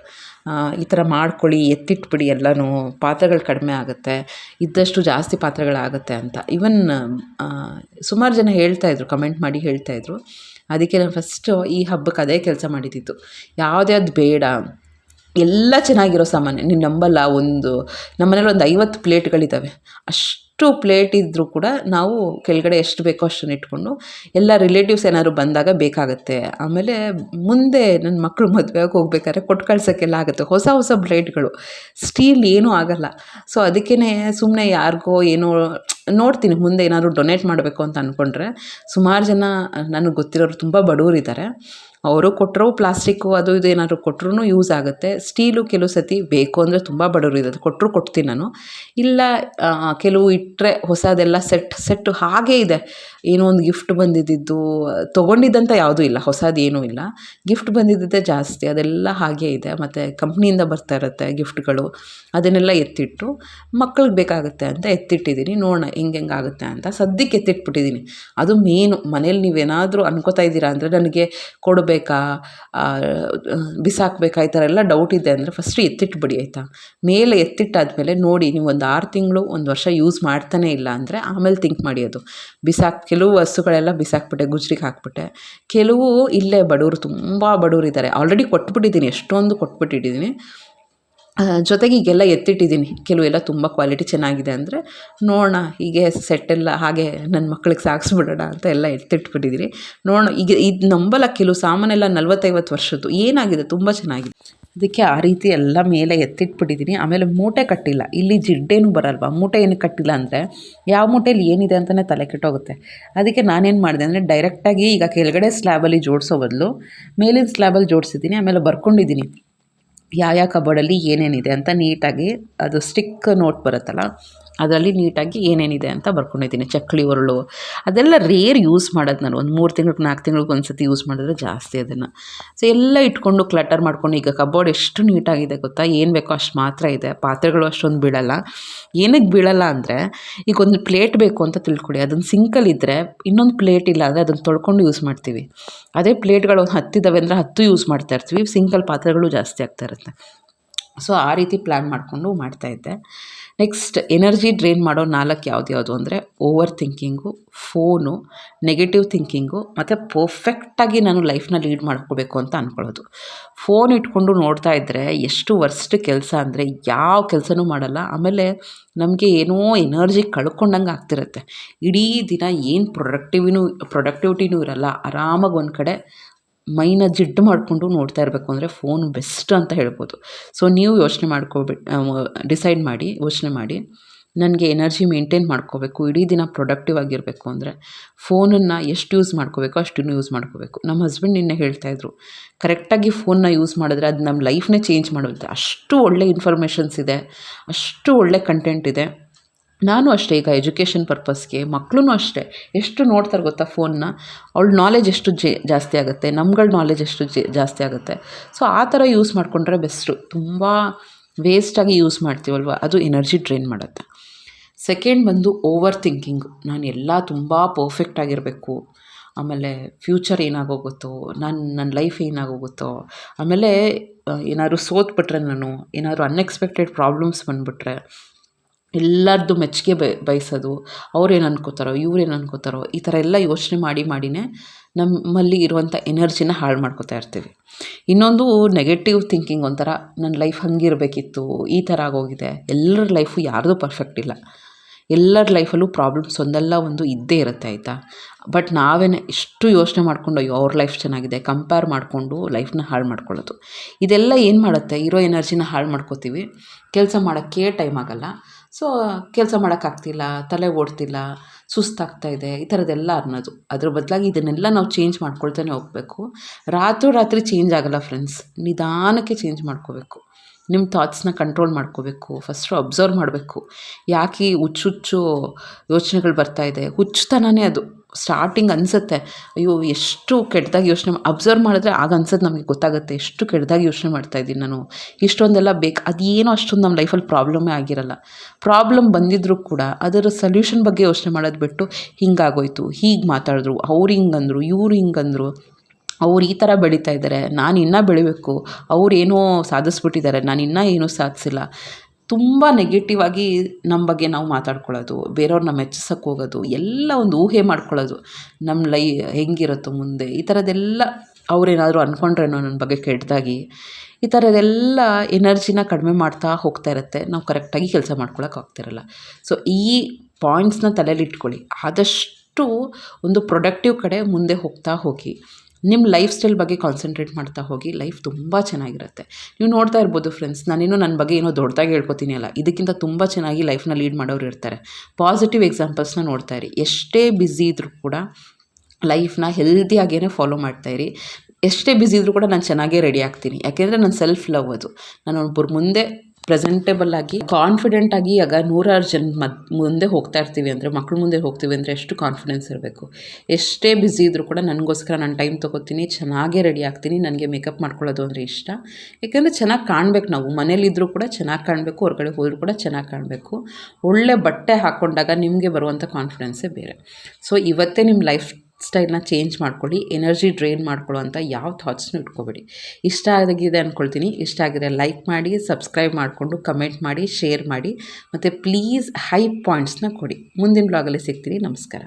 ಈ ಥರ ಮಾಡ್ಕೊಳ್ಳಿ, ಎತ್ತಿಟ್ಬಿಡಿ ಎಲ್ಲನೂ. ಪಾತ್ರೆಗಳು ಕಡಿಮೆ ಆಗುತ್ತೆ. ಇದ್ದಷ್ಟು ಜಾಸ್ತಿ ಪಾತ್ರೆಗಳಾಗುತ್ತೆ ಅಂತ. ಈವನ್ ಸುಮಾರು ಜನ ಹೇಳ್ತಾಯಿದ್ರು ಕಮೆಂಟ್ ಮಾಡಿ ಹೇಳ್ತಾಯಿದ್ರು ಅದಕ್ಕೆ ನಾನು ಫಸ್ಟು ಈ ಹಬ್ಬಕ್ಕೆ ಅದೇ ಕೆಲಸ ಮಾಡಿದ್ದಿತ್ತು ಯಾವ್ದ್ಯಾವ್ದು ಬೇಡ. ಎಲ್ಲ ಚೆನ್ನಾಗಿರೋ ಸಾಮಾನು. ನೀನು ನಂಬಲ್ಲ, ಒಂದು ನಮ್ಮ ಮನೇಲಿ ಒಂದು ಐವತ್ತು ಪ್ಲೇಟ್ಗಳಿದ್ದಾವೆ ಅಷ್ಟು ಎಷ್ಟು ಪ್ಲೇಟ್ ಇದ್ದರೂ ಕೂಡ ನಾವು ಕೆಳಗಡೆ ಎಷ್ಟು ಬೇಕೋ ಅಷ್ಟನ್ನು ಇಟ್ಕೊಂಡು ಎಲ್ಲ ರಿಲೇಟಿವ್ಸ್ ಏನಾದ್ರು ಬಂದಾಗ ಬೇಕಾಗುತ್ತೆ. ಆಮೇಲೆ ಮುಂದೆ ನನ್ನ ಮಕ್ಕಳು ಮದುವೆಯಾಗಿ ಹೋಗ್ಬೇಕಾದ್ರೆ ಕೊಟ್ಟು ಕಳ್ಸೋಕ್ಕೆಲ್ಲ ಆಗುತ್ತೆ. ಹೊಸ ಹೊಸ ಪ್ಲೇಟ್ಗಳು. ಸ್ಟೀಲ್ ಏನೂ ಆಗೋಲ್ಲ. ಸೊ ಅದಕ್ಕೇ ಸುಮ್ಮನೆ ಯಾರಿಗೋ ಏನೋ ನೋಡ್ತೀನಿ, ಮುಂದೆ ಏನಾದರೂ ಡೊನೇಟ್ ಮಾಡಬೇಕು ಅಂತ ಅಂದ್ಕೊಂಡ್ರೆ ಸುಮಾರು ಜನ ನನಗೆ ಗೊತ್ತಿರೋರು ತುಂಬ ಬಡವರಿದ್ದಾರೆ. ಅವರು ಕೊಟ್ಟರು ಪ್ಲಾಸ್ಟಿಕ್ಕು, ಅದು ಇದು ಏನಾದರೂ ಕೊಟ್ಟರು ಯೂಸ್ ಆಗುತ್ತೆ. ಸ್ಟೀಲು ಕೆಲವು ಸತಿ ಬೇಕು ಅಂದರೆ ತುಂಬ ಬಡವರು ಇರೋದು ಕೊಟ್ಟರು ಕೊಡ್ತೀನಿ ನಾನು. ಇಲ್ಲ ಕೆಲವು ಇಟ್ಟರೆ ಹೊಸದೆಲ್ಲ ಸೆಟ್, ಸೆಟ್ಟು ಹಾಗೇ ಇದೆ. ಏನೋ ಒಂದು ಗಿಫ್ಟ್ ಬಂದಿದ್ದಿದ್ದು ತೊಗೊಂಡಿದ್ದಂಥ ಯಾವುದೂ ಇಲ್ಲ, ಹೊಸದು ಏನೂ ಇಲ್ಲ. ಗಿಫ್ಟ್ ಬಂದಿದ್ದೇ ಜಾಸ್ತಿ, ಅದೆಲ್ಲ ಹಾಗೇ ಇದೆ. ಮತ್ತು ಕಂಪ್ನಿಯಿಂದ ಬರ್ತಾ ಇರುತ್ತೆ ಗಿಫ್ಟ್ಗಳು, ಅದನ್ನೆಲ್ಲ ಎತ್ತಿಟ್ಟು ಮಕ್ಳಿಗೆ ಬೇಕಾಗುತ್ತೆ ಅಂತ ಎತ್ತಿಟ್ಟಿದ್ದೀನಿ. ನೋಡೋಣ ಹೆಂಗೆ ಆಗುತ್ತೆ ಅಂತ ಸದ್ಯಕ್ಕೆ ಎತ್ತಿಟ್ಬಿಟ್ಟಿದ್ದೀನಿ. ಅದು ಮೇನು, ಮನೇಲಿ ನೀವೇನಾದರೂ ಅನ್ಕೋತಾ ಇದ್ದೀರಾ ಅಂದರೆ ನನಗೆ ಕೊಡಬೇಕಾ ಬಿಸಾಕಬೇಕಾ, ಈ ಥರ ಎಲ್ಲ ಡೌಟ್ ಇದೆ ಅಂದರೆ ಫಸ್ಟು ಎತ್ತಿಟ್ಬಿಡಿ, ಆಯಿತಾ? ಮೇಲೆ ಎತ್ತಿಟ್ಟಾದಮೇಲೆ ನೋಡಿ, ನೀವು ಒಂದು ಆರು ತಿಂಗಳು, ಒಂದು ವರ್ಷ ಯೂಸ್ ಮಾಡ್ತಾನೇ ಇಲ್ಲ ಅಂದರೆ ಆಮೇಲೆ ಥಿಂಕ್ ಮಾಡಿ ಅದು ಬಿಸಾಕಿ, ಕೆಲವು ವಸ್ತುಗಳೆಲ್ಲ ಬಿಸಾಕ್ಬಿಟ್ಟೆ, ಗುಜ್ರಿಗೆ ಹಾಕ್ಬಿಟ್ಟೆ. ಕೆಲವು ಇಲ್ಲೇ ಬಡವರು ತುಂಬ ಬಡವರಿದ್ದಾರೆ ಆಲ್ರೆಡಿ ಕೊಟ್ಬಿಟ್ಟಿದ್ದೀನಿ, ಎಷ್ಟೊಂದು ಕೊಟ್ಬಿಟ್ಟಿದ್ದೀನಿ. ಜೊತೆಗೆ ಈಗೆಲ್ಲ ಎತ್ತಿಟ್ಟಿದ್ದೀನಿ. ಕೆಲವೆಲ್ಲ ತುಂಬ ಕ್ವಾಲಿಟಿ ಚೆನ್ನಾಗಿದೆ ಅಂದರೆ, ನೋಡೋಣ, ಹೀಗೆ ಸೆಟ್ಟೆಲ್ಲ ಹಾಗೆ ನನ್ನ ಮಕ್ಕಳಿಗೆ ಸಾಗಿಸ್ಬಿಡೋಣ ಅಂತ ಎಲ್ಲ ಎತ್ತಿಟ್ಬಿಟ್ಟಿದ್ದೀನಿ. ನೋಡೋಣ, ಈಗ ಇದು ನಂಬಲ್ಲ, ಕೆಲವು ಸಾಮಾನೆಲ್ಲ ನಲ್ವತ್ತೈವತ್ತು ವರ್ಷದ್ದು. ಏನಾಗಿದೆ? ತುಂಬ ಚೆನ್ನಾಗಿದೆ. ಅದಕ್ಕೆ ಆ ರೀತಿ ಎಲ್ಲ ಮೇಲೆ ಎತ್ತಿಟ್ಬಿಟ್ಟಿದ್ದೀನಿ ಆಮೇಲೆ ಮೂಟೆ ಕಟ್ಟಿಲ್ಲ. ಇಲ್ಲಿ ಜಿಡ್ಡೇನು ಬರಲ್ವಾ? ಮೂಟೆ ಏನು ಕಟ್ಟಿಲ್ಲ ಅಂದರೆ ಯಾವ ಮೂಟೆಯಲ್ಲಿ ಏನಿದೆ ಅಂತಲೇ ತಲೆ ಕೆಟ್ಟೋಗುತ್ತೆ. ಅದಕ್ಕೆ ನಾನೇನು ಮಾಡಿದೆ ಅಂದರೆ ಡೈರೆಕ್ಟಾಗಿ ಈಗ ಕೆಳಗಡೆ ಸ್ಲ್ಯಾಬಲ್ಲಿ ಜೋಡಿಸೋ ಬದಲು ಮೇಲಿನ ಸ್ಲ್ಯಾಬಲ್ಲಿ ಜೋಡಿಸಿದ್ದೀನಿ, ಆಮೇಲೆ ಬರ್ಕೊಂಡಿದ್ದೀನಿ. ಯಾವ ಯಾವ ಕಬೋರ್ಡಲ್ಲಿ ಏನೇನಿದೆ ಅಂತ ನೀಟಾಗಿ ಅದು ಸ್ಟಿಕ್ ನೋಟ್ ಬರುತ್ತಲ್ಲ ಅದರಲ್ಲಿ ನೀಟಾಗಿ ಏನೇನಿದೆ ಅಂತ ಬರ್ಕೊಂಡಿದ್ದೀನಿ. ಚಕ್ಲಿ, ಒರಳು, ಅದೆಲ್ಲ ರೇರ್ ಯೂಸ್ ಮಾಡೋದು ನಾನು. ಒಂದು ಮೂರು ತಿಂಗ್ಳಿಗೆ ನಾಲ್ಕು ತಿಂಗ್ಳಿಗೆ ಒಂದು ಸತಿ ಯೂಸ್ ಮಾಡಿದ್ರೆ ಜಾಸ್ತಿ ಅದನ್ನು. ಸೊ ಎಲ್ಲ ಇಟ್ಕೊಂಡು ಕ್ಲಟರ್ ಮಾಡ್ಕೊಂಡು ಈಗ ಕಬೋರ್ಡ್ ಎಷ್ಟು ನೀಟಾಗಿದೆ ಗೊತ್ತಾ? ಏನು ಬೇಕೋ ಅಷ್ಟು ಮಾತ್ರ ಇದೆ. ಪಾತ್ರೆಗಳು ಅಷ್ಟೊಂದು ಬೀಳಲ್ಲ. ಏನಕ್ಕೆ ಬೀಳಲ್ಲ ಅಂದರೆ ಈಗ ಒಂದು ಪ್ಲೇಟ್ ಬೇಕು ಅಂತ ತಿಳ್ಕೊಳ್ಳಿ ಅದನ್ನು ಸಿಂಕಲ್ಲಿದ್ದರೆ ಇನ್ನೊಂದು ಪ್ಲೇಟ್ ಇಲ್ಲ ಅಂದರೆ ಅದನ್ನು ತೊಳ್ಕೊಂಡು ಯೂಸ್ ಮಾಡ್ತೀವಿ. ಅದೇ ಪ್ಲೇಟ್ಗಳು ಒಂದು ಹತ್ತಿದ್ದಾವೆ ಅಂದರೆ ಹತ್ತು ಯೂಸ್ ಮಾಡ್ತಾ ಇರ್ತೀವಿ. ಸಿಂಕಲ್ ಪಾತ್ರೆಗಳು ಜಾಸ್ತಿ ಆಗ್ತಾ ಇರುತ್ತೆ. ಸೊ ಆ ರೀತಿ ಪ್ಲ್ಯಾನ್ ಮಾಡಿಕೊಂಡು ಮಾಡ್ತಾಯಿದ್ದೆ ನೆಕ್ಸ್ಟ್ ಎನರ್ಜಿ ಡ್ರೈನ್ ಮಾಡೋ ನಾಲ್ಕು ಯಾವ್ದು ಯಾವುದು ಅಂದರೆ over thinking phone negative thinking ಮತ್ತು ಪರ್ಫೆಕ್ಟಾಗಿ ನಾನು ಲೈಫ್ನ ಲೀಡ್ ಮಾಡ್ಕೋಬೇಕು ಅಂತ ಅಂದ್ಕೊಳ್ಳೋದು ಫೋನ್ ಇಟ್ಕೊಂಡು ನೋಡ್ತಾ ಇದ್ದರೆ ಎಷ್ಟು ವರ್ಸ್ಟ್ ಕೆಲಸ ಅಂದರೆ ಯಾವ ಕೆಲಸನೂ ಮಾಡಲ್ಲ. ಆಮೇಲೆ ನಮಗೆ ಏನೋ ಎನರ್ಜಿ ಕಳ್ಕೊಂಡಂಗೆ ಆಗ್ತಿರುತ್ತೆ. ಇಡೀ ದಿನ ಏನು ಪ್ರೊಡಕ್ಟಿವಿನೂ ಪ್ರೊಡಕ್ಟಿವಿಟಿನೂ ಇರಲ್ಲ. ಆರಾಮಾಗಿ ಒಂದು ಕಡೆ ಮೈನ ಜಿಡ್ಡು ಮಾಡಿಕೊಂಡು ನೋಡ್ತಾ ಇರಬೇಕು ಅಂದರೆ ಫೋನ್ ಬೆಸ್ಟ್ ಅಂತ ಹೇಳ್ಬೋದು. ಸೊ ನೀವು ಯೋಚನೆ ಮಾಡ್ಕೊಬಿಟ್ಟು ಡಿಸೈಡ್ ಮಾಡಿ, ಯೋಚನೆ ಮಾಡಿ. ನನಗೆ ಎನರ್ಜಿ ಮೇಂಟೈನ್ ಮಾಡ್ಕೋಬೇಕು, ಇಡೀ ದಿನ ಪ್ರೊಡಕ್ಟಿವ್ ಆಗಿರಬೇಕು ಅಂದರೆ ಫೋನನ್ನು ಎಷ್ಟು ಯೂಸ್ ಮಾಡ್ಕೋಬೇಕು ಅಷ್ಟನ್ನು ಯೂಸ್ ಮಾಡ್ಕೋಬೇಕು. ನಮ್ಮ ಹಸ್ಬೆಂಡ್ ನಿನ್ನೆ ಹೇಳ್ತಾಯಿದ್ರು ಕರೆಕ್ಟಾಗಿ ಫೋನ್ನ ಯೂಸ್ ಮಾಡಿದ್ರೆ ಅದು ನಮ್ಮ ಲೈಫ್ನೇ ಚೇಂಜ್ ಮಾಡುತ್ತೆ. ಅಷ್ಟು ಒಳ್ಳೆ ಇನ್ಫಾರ್ಮೇಷನ್ಸ್ ಇದೆ, ಅಷ್ಟು ಒಳ್ಳೆ ಕಂಟೆಂಟ್ ಇದೆ. ನಾನು ಅಷ್ಟೇ ಈಗ ಎಜುಕೇಷನ್ ಪರ್ಪಸ್ಗೆ ಮಕ್ಕಳೂ ಅಷ್ಟೇ. ಎಷ್ಟು ನೋಡ್ತಾರೆ ಗೊತ್ತಾ ಫೋನ್ನ ಅವ್ಳ ನಾಲೆಜ್ ಎಷ್ಟು ಜೆ, ಜಾಸ್ತಿ ಆಗುತ್ತೆ, ನಮ್ಗಳ ನಾಲೆಜ್ ಎಷ್ಟು ಜೆ, ಜಾಸ್ತಿ ಆಗುತ್ತೆ. ಸೊ ಆ ಥರ ಯೂಸ್ ಮಾಡಿಕೊಂಡ್ರೆ ಬೆಸ್ಟು ತುಂಬ ವೇಸ್ಟಾಗಿ ಯೂಸ್ ಮಾಡ್ತೀವಲ್ವ? ಅದು ಎನರ್ಜಿ ಡ್ರೈನ್ ಮಾಡುತ್ತೆ. ಸೆಕೆಂಡ್ ಬಂದು ಓವರ್ ಥಿಂಕಿಂಗ್ ನಾನು ಎಲ್ಲ ತುಂಬ ಪರ್ಫೆಕ್ಟ್ ಆಗಿರಬೇಕು. ಆಮೇಲೆ ಫ್ಯೂಚರ್ ಏನಾಗೋಗುತ್ತೋ, ನಾನು ನನ್ನ ಲೈಫ್ ಏನಾಗೋಗುತ್ತೋ, ಆಮೇಲೆ ಏನಾದ್ರು ಸೋತ್ಬಿಟ್ರೆ ನಾನು, ಏನಾದ್ರು ಅನ್ಎಕ್ಸ್ಪೆಕ್ಟೆಡ್ ಪ್ರಾಬ್ಲಮ್ಸ್ ಬಂದುಬಿಟ್ರೆ ಎಲ್ಲರದ್ದು ಮೆಚ್ಚುಗೆ ಬಯಸೋದು, ಅವ್ರೇನು ಅನ್ಕೋತಾರೋ, ಇವ್ರೇನು ಅನ್ಕೋತಾರೋ, ಈ ಥರ ಎಲ್ಲ ಯೋಚನೆ ಮಾಡಿ ಮಾಡಿಯೇ ನಮ್ಮಲ್ಲಿ ಇರುವಂಥ ಎನರ್ಜಿನ ಹಾಳು ಮಾಡ್ಕೋತಾ ಇರ್ತೀವಿ. ಇನ್ನೊಂದು ನೆಗೆಟಿವ್ ಥಿಂಕಿಂಗ್ ಒಂಥರ, ನನ್ನ ಲೈಫ್ ಹಂಗಿರಬೇಕಿತ್ತು, ಈ ಥರ ಆಗೋಗಿದೆ, ಎಲ್ಲರ ಲೈಫು ಯಾರ್ದು ಪರ್ಫೆಕ್ಟ್ ಇಲ್ಲ. ಎಲ್ಲರ ಲೈಫಲ್ಲೂ ಪ್ರಾಬ್ಲಮ್ಸ್ ಒಂದಲ್ಲ ಒಂದು ಇದ್ದೇ ಇರುತ್ತೆ ಆಯಿತಾ? ಬಟ್ ನಾವೇ ಇಷ್ಟು ಯೋಚನೆ ಮಾಡ್ಕೊಂಡು, ಅಯ್ಯೋ, ಅವ್ರ ಲೈಫ್ ಚೆನ್ನಾಗಿದೆ ಕಂಪೇರ್ ಮಾಡಿಕೊಂಡು ಲೈಫ್ನ ಹಾಳು ಮಾಡ್ಕೊಳ್ಳೋದು. ಇದೆಲ್ಲ ಏನು ಮಾಡುತ್ತೆ? ಇರೋ ಎನರ್ಜಿನ ಹಾಳು ಮಾಡ್ಕೋತೀವಿ. ಕೆಲಸ ಮಾಡೋಕ್ಕೆ ಟೈಮ್ ಆಗೋಲ್ಲ. ಸೊ, ಕೆಲಸ ಮಾಡೋಕ್ಕಾಗ್ತಿಲ್ಲ, ತಲೆ ಓಡ್ತಿಲ್ಲ, ಸುಸ್ತಾಗ್ತಾ ಇದೆ, ಈ ಥರದ್ದೆಲ್ಲ ಅನ್ನೋದು. ಅದ್ರ ಬದಲಾಗಿ ಇದನ್ನೆಲ್ಲ ನಾವು ಚೇಂಜ್ ಮಾಡ್ಕೊಳ್ತಾನೆ ಹೋಗಬೇಕು. ರಾತ್ರಿ ಚೇಂಜ್ ಆಗೋಲ್ಲ ಫ್ರೆಂಡ್ಸ್ ನಿಧಾನಕ್ಕೆ ಚೇಂಜ್ ಮಾಡ್ಕೋಬೇಕು. ನಿಮ್ಮ ಥಾಟ್ಸ್ನ ಕಂಟ್ರೋಲ್ ಮಾಡ್ಕೋಬೇಕು ಫಸ್ಟು ಅಬ್ಸರ್ವ್ ಮಾಡಬೇಕು. ಯಾಕೆ ಈ ಹುಚ್ಚು ಹುಚ್ಚು ಯೋಚನೆಗಳು ಬರ್ತಾಯಿದೆ ಹುಚ್ಚುತನೇ ಅದು. ಸ್ಟಾರ್ಟಿಂಗ್ ಅನಿಸುತ್ತೆ. ಅಯ್ಯೋ, ಎಷ್ಟು ಕೆಟ್ಟದಾಗಿ ಯೋಚನೆ ಅಬ್ಸರ್ವ್ ಮಾಡಿದ್ರೆ ಆಗ ಅನ್ಸೋದು ನಮಗೆ ಗೊತ್ತಾಗುತ್ತೆ. ಎಷ್ಟು ಕೆಟ್ಟದಾಗಿ ಯೋಚನೆ ಮಾಡ್ತಾಯಿದ್ದೀನಿ ನಾನು. ಇಷ್ಟೊಂದೆಲ್ಲ ಬೇಕು, ಅದೇನೋ ಅಷ್ಟೊಂದು ನಮ್ಮ ಲೈಫಲ್ಲಿ ಪ್ರಾಬ್ಲಮ್ಮೇ ಆಗಿರಲ್ಲ. ಪ್ರಾಬ್ಲಮ್ ಬಂದಿದ್ದರೂ ಕೂಡ ಅದರ ಸೊಲ್ಯೂಷನ್ ಬಗ್ಗೆ ಯೋಚನೆ ಮಾಡೋದು ಬಿಟ್ಟು ಹಿಂಗಾಗೋಯ್ತು. ಹೀಗೆ ಮಾತಾಡಿದ್ರು, ಅವ್ರು ಹಿಂಗಂದ್ರು ಇವ್ರು ಹಿಂಗಂದ್ರು ಅವ್ರು ಈ ಥರ ಬೆಳೀತಾ ಇದ್ದಾರೆ, ನಾನು ಇನ್ನೂ ಬೆಳಿಬೇಕು, ಅವ್ರು ಏನೋ ಸಾಧಿಸ್ಬಿಟ್ಟಿದ್ದಾರೆ, ನಾನು ಇನ್ನೂ ಏನೂ ಸಾಧಿಸಿಲ್ಲ. ತುಂಬ ನೆಗೆಟಿವ್ ಆಗಿ ನಮ್ಮ ಬಗ್ಗೆ ನಾವು ಮಾತಾಡ್ಕೊಳ್ಳೋದು ಬೇರೆಯವ್ರನ್ನ ಮೆಚ್ಚಿಸೋಕೆ ಹೋಗೋದು, ಎಲ್ಲ ಒಂದು ಊಹೆ ಮಾಡ್ಕೊಳ್ಳೋದು. ನಮ್ಮ ಲೈ, ಹೆಂಗಿರುತ್ತೋ ಮುಂದೆ, ಈ ಥರದ್ದೆಲ್ಲ ಅವ್ರೇನಾದರೂ ಅಂದ್ಕೊಂಡ್ರೇನೋ ನನ್ನ ಬಗ್ಗೆ ಕೆಟ್ಟದಾಗಿ, ಈ ಥರದ್ದೆಲ್ಲ ಎನರ್ಜಿನ ಕಡಿಮೆ ಮಾಡ್ತಾ ಹೋಗ್ತಾ ಇರುತ್ತೆ, ನಾವು ಕರೆಕ್ಟಾಗಿ ಕೆಲಸ ಮಾಡ್ಕೊಳ್ಳೋಕೆ ಆಗ್ತಿರಲ್ಲ. ಸೊ ಈ ಪಾಯಿಂಟ್ಸ್ನ ತಲೆಯಲ್ಲಿ ಇಟ್ಕೊಳ್ಳಿ, ಆದಷ್ಟು ಒಂದು ಪ್ರೊಡಕ್ಟಿವ್ ಕಡೆ ಮುಂದೆ ಹೋಗ್ತಾ ಹೋಗಿ. ನಿಮ್ಮ ಲೈಫ್ ಸ್ಟೈಲ್ ಬಗ್ಗೆ ಕಾನ್ಸಂಟ್ರೇಟ್ ಮಾಡ್ತಾ ಹೋಗಿ ಲೈಫ್ ತುಂಬ ಚೆನ್ನಾಗಿರುತ್ತೆ. ನೀವು ನೋಡ್ತಾ ಇರ್ಬೋದು ಫ್ರೆಂಡ್ಸ್ ನಾನೇನೋ ನನ್ನ ಬಗ್ಗೆ ಏನೋ ದೊಡ್ಡದಾಗಿ ಹೇಳ್ಕೊತೀನಿ ಅಲ್ಲ, ಇದಕ್ಕಿಂತ ತುಂಬ ಚೆನ್ನಾಗಿ ಲೈಫ್ನ ಲೀಡ್ ಮಾಡೋರು ಇರ್ತಾರೆ. ಪಾಸಿಟಿವ್ ಎಕ್ಸಾಂಪಲ್ಸ್ನ ನೋಡ್ತಾ ಇರಿ. ಎಷ್ಟೇ ಬ್ಯುಸಿ ಇದ್ದರೂ ಕೂಡ ಲೈಫ್ನ ಹೆಲ್ದಿಯಾಗೇ ಫಾಲೋ ಮಾಡ್ತಾಯಿರಿ ಎಷ್ಟೇ ಬ್ಯುಸಿ ಇದ್ರೂ ಕೂಡ ನಾನು ಚೆನ್ನಾಗೇ ರೆಡಿ ಆಗ್ತೀನಿ. ಯಾಕೆಂದರೆ ನನ್ನ ಸೆಲ್ಫ್ ಲವ್ ಅದು. ನಾನು ಒಬ್ಬರು ಮುಂದೆ ಪ್ರೆಸೆಂಟೇಬಲ್ ಆಗಿ ಕಾನ್ಫಿಡೆಂಟ್ ಆಗಿ ಆಗ ನೂರಾರು ಜನ ಮದ್ ಮುಂದೆ ಹೋಗ್ತಾ ಇರ್ತೀವಿ ಅಂದರೆ, ಮಕ್ಳ ಮುಂದೆ ಹೋಗ್ತೀವಿ ಅಂದರೆ ಎಷ್ಟು ಕಾನ್ಫಿಡೆನ್ಸ್ ಇರಬೇಕು. ಎಷ್ಟೇ ಬ್ಯುಸಿ ಇದ್ದರೂ ಕೂಡ ನನಗೋಸ್ಕರ ನಾನು ಟೈಮ್ ತೊಗೋತೀನಿ, ಚೆನ್ನಾಗೇ ರೆಡಿ ಆಗ್ತೀನಿ, ನನಗೆ ಮೇಕಪ್ ಮಾಡ್ಕೊಳ್ಳೋದು ಅಂದರೆ ಇಷ್ಟ. ಏಕೆಂದರೆ ಚೆನ್ನಾಗಿ ಕಾಣಬೇಕು ನಾವು. ಮನೇಲಿದ್ದರೂ ಕೂಡ ಚೆನ್ನಾಗಿ ಕಾಣಬೇಕು, ಹೊರಗಡೆ ಹೋದರೂ ಕೂಡ ಚೆನ್ನಾಗಿ ಕಾಣಬೇಕು. ಒಳ್ಳೆ ಬಟ್ಟೆ ಹಾಕ್ಕೊಂಡಾಗ ನಿಮಗೆ ಬರುವಂಥ ಕಾನ್ಫಿಡೆನ್ಸೇ ಬೇರೆ. ಸೊ ಇವತ್ತೇ ನಿಮ್ಮ ಲೈಫ್ ಸ್ಟೈಲ್ನ ಚೇಂಜ್ ಮಾಡ್ಕೊಳ್ಳಿ ಎನರ್ಜಿ ಡ್ರೈನ್ ಮಾಡ್ಕೊಳ್ಳೋ ಯಾವ ಥಾಟ್ಸ್ನೂ ಇಟ್ಕೋಬೇಡಿ. ಇಷ್ಟ ಆಗಿದೆ ಅಂದ್ಕೊಳ್ತೀನಿ ಇಷ್ಟ ಆಗಿದೆ ಲೈಕ್ ಮಾಡಿ ಸಬ್ಸ್ಕ್ರೈಬ್ ಮಾಡಿಕೊಂಡು ಕಮೆಂಟ್ ಮಾಡಿ ಶೇರ್ ಮಾಡಿ, ಮತ್ತು ಪ್ಲೀಸ್ ಹೈ ಪಾಯಿಂಟ್ಸ್ನ ಕೊಡಿ. ಮುಂದಿನ ಬ್ಲಾಗಲ್ಲಿ ಸಿಗ್ತೀನಿ. ನಮಸ್ಕಾರ.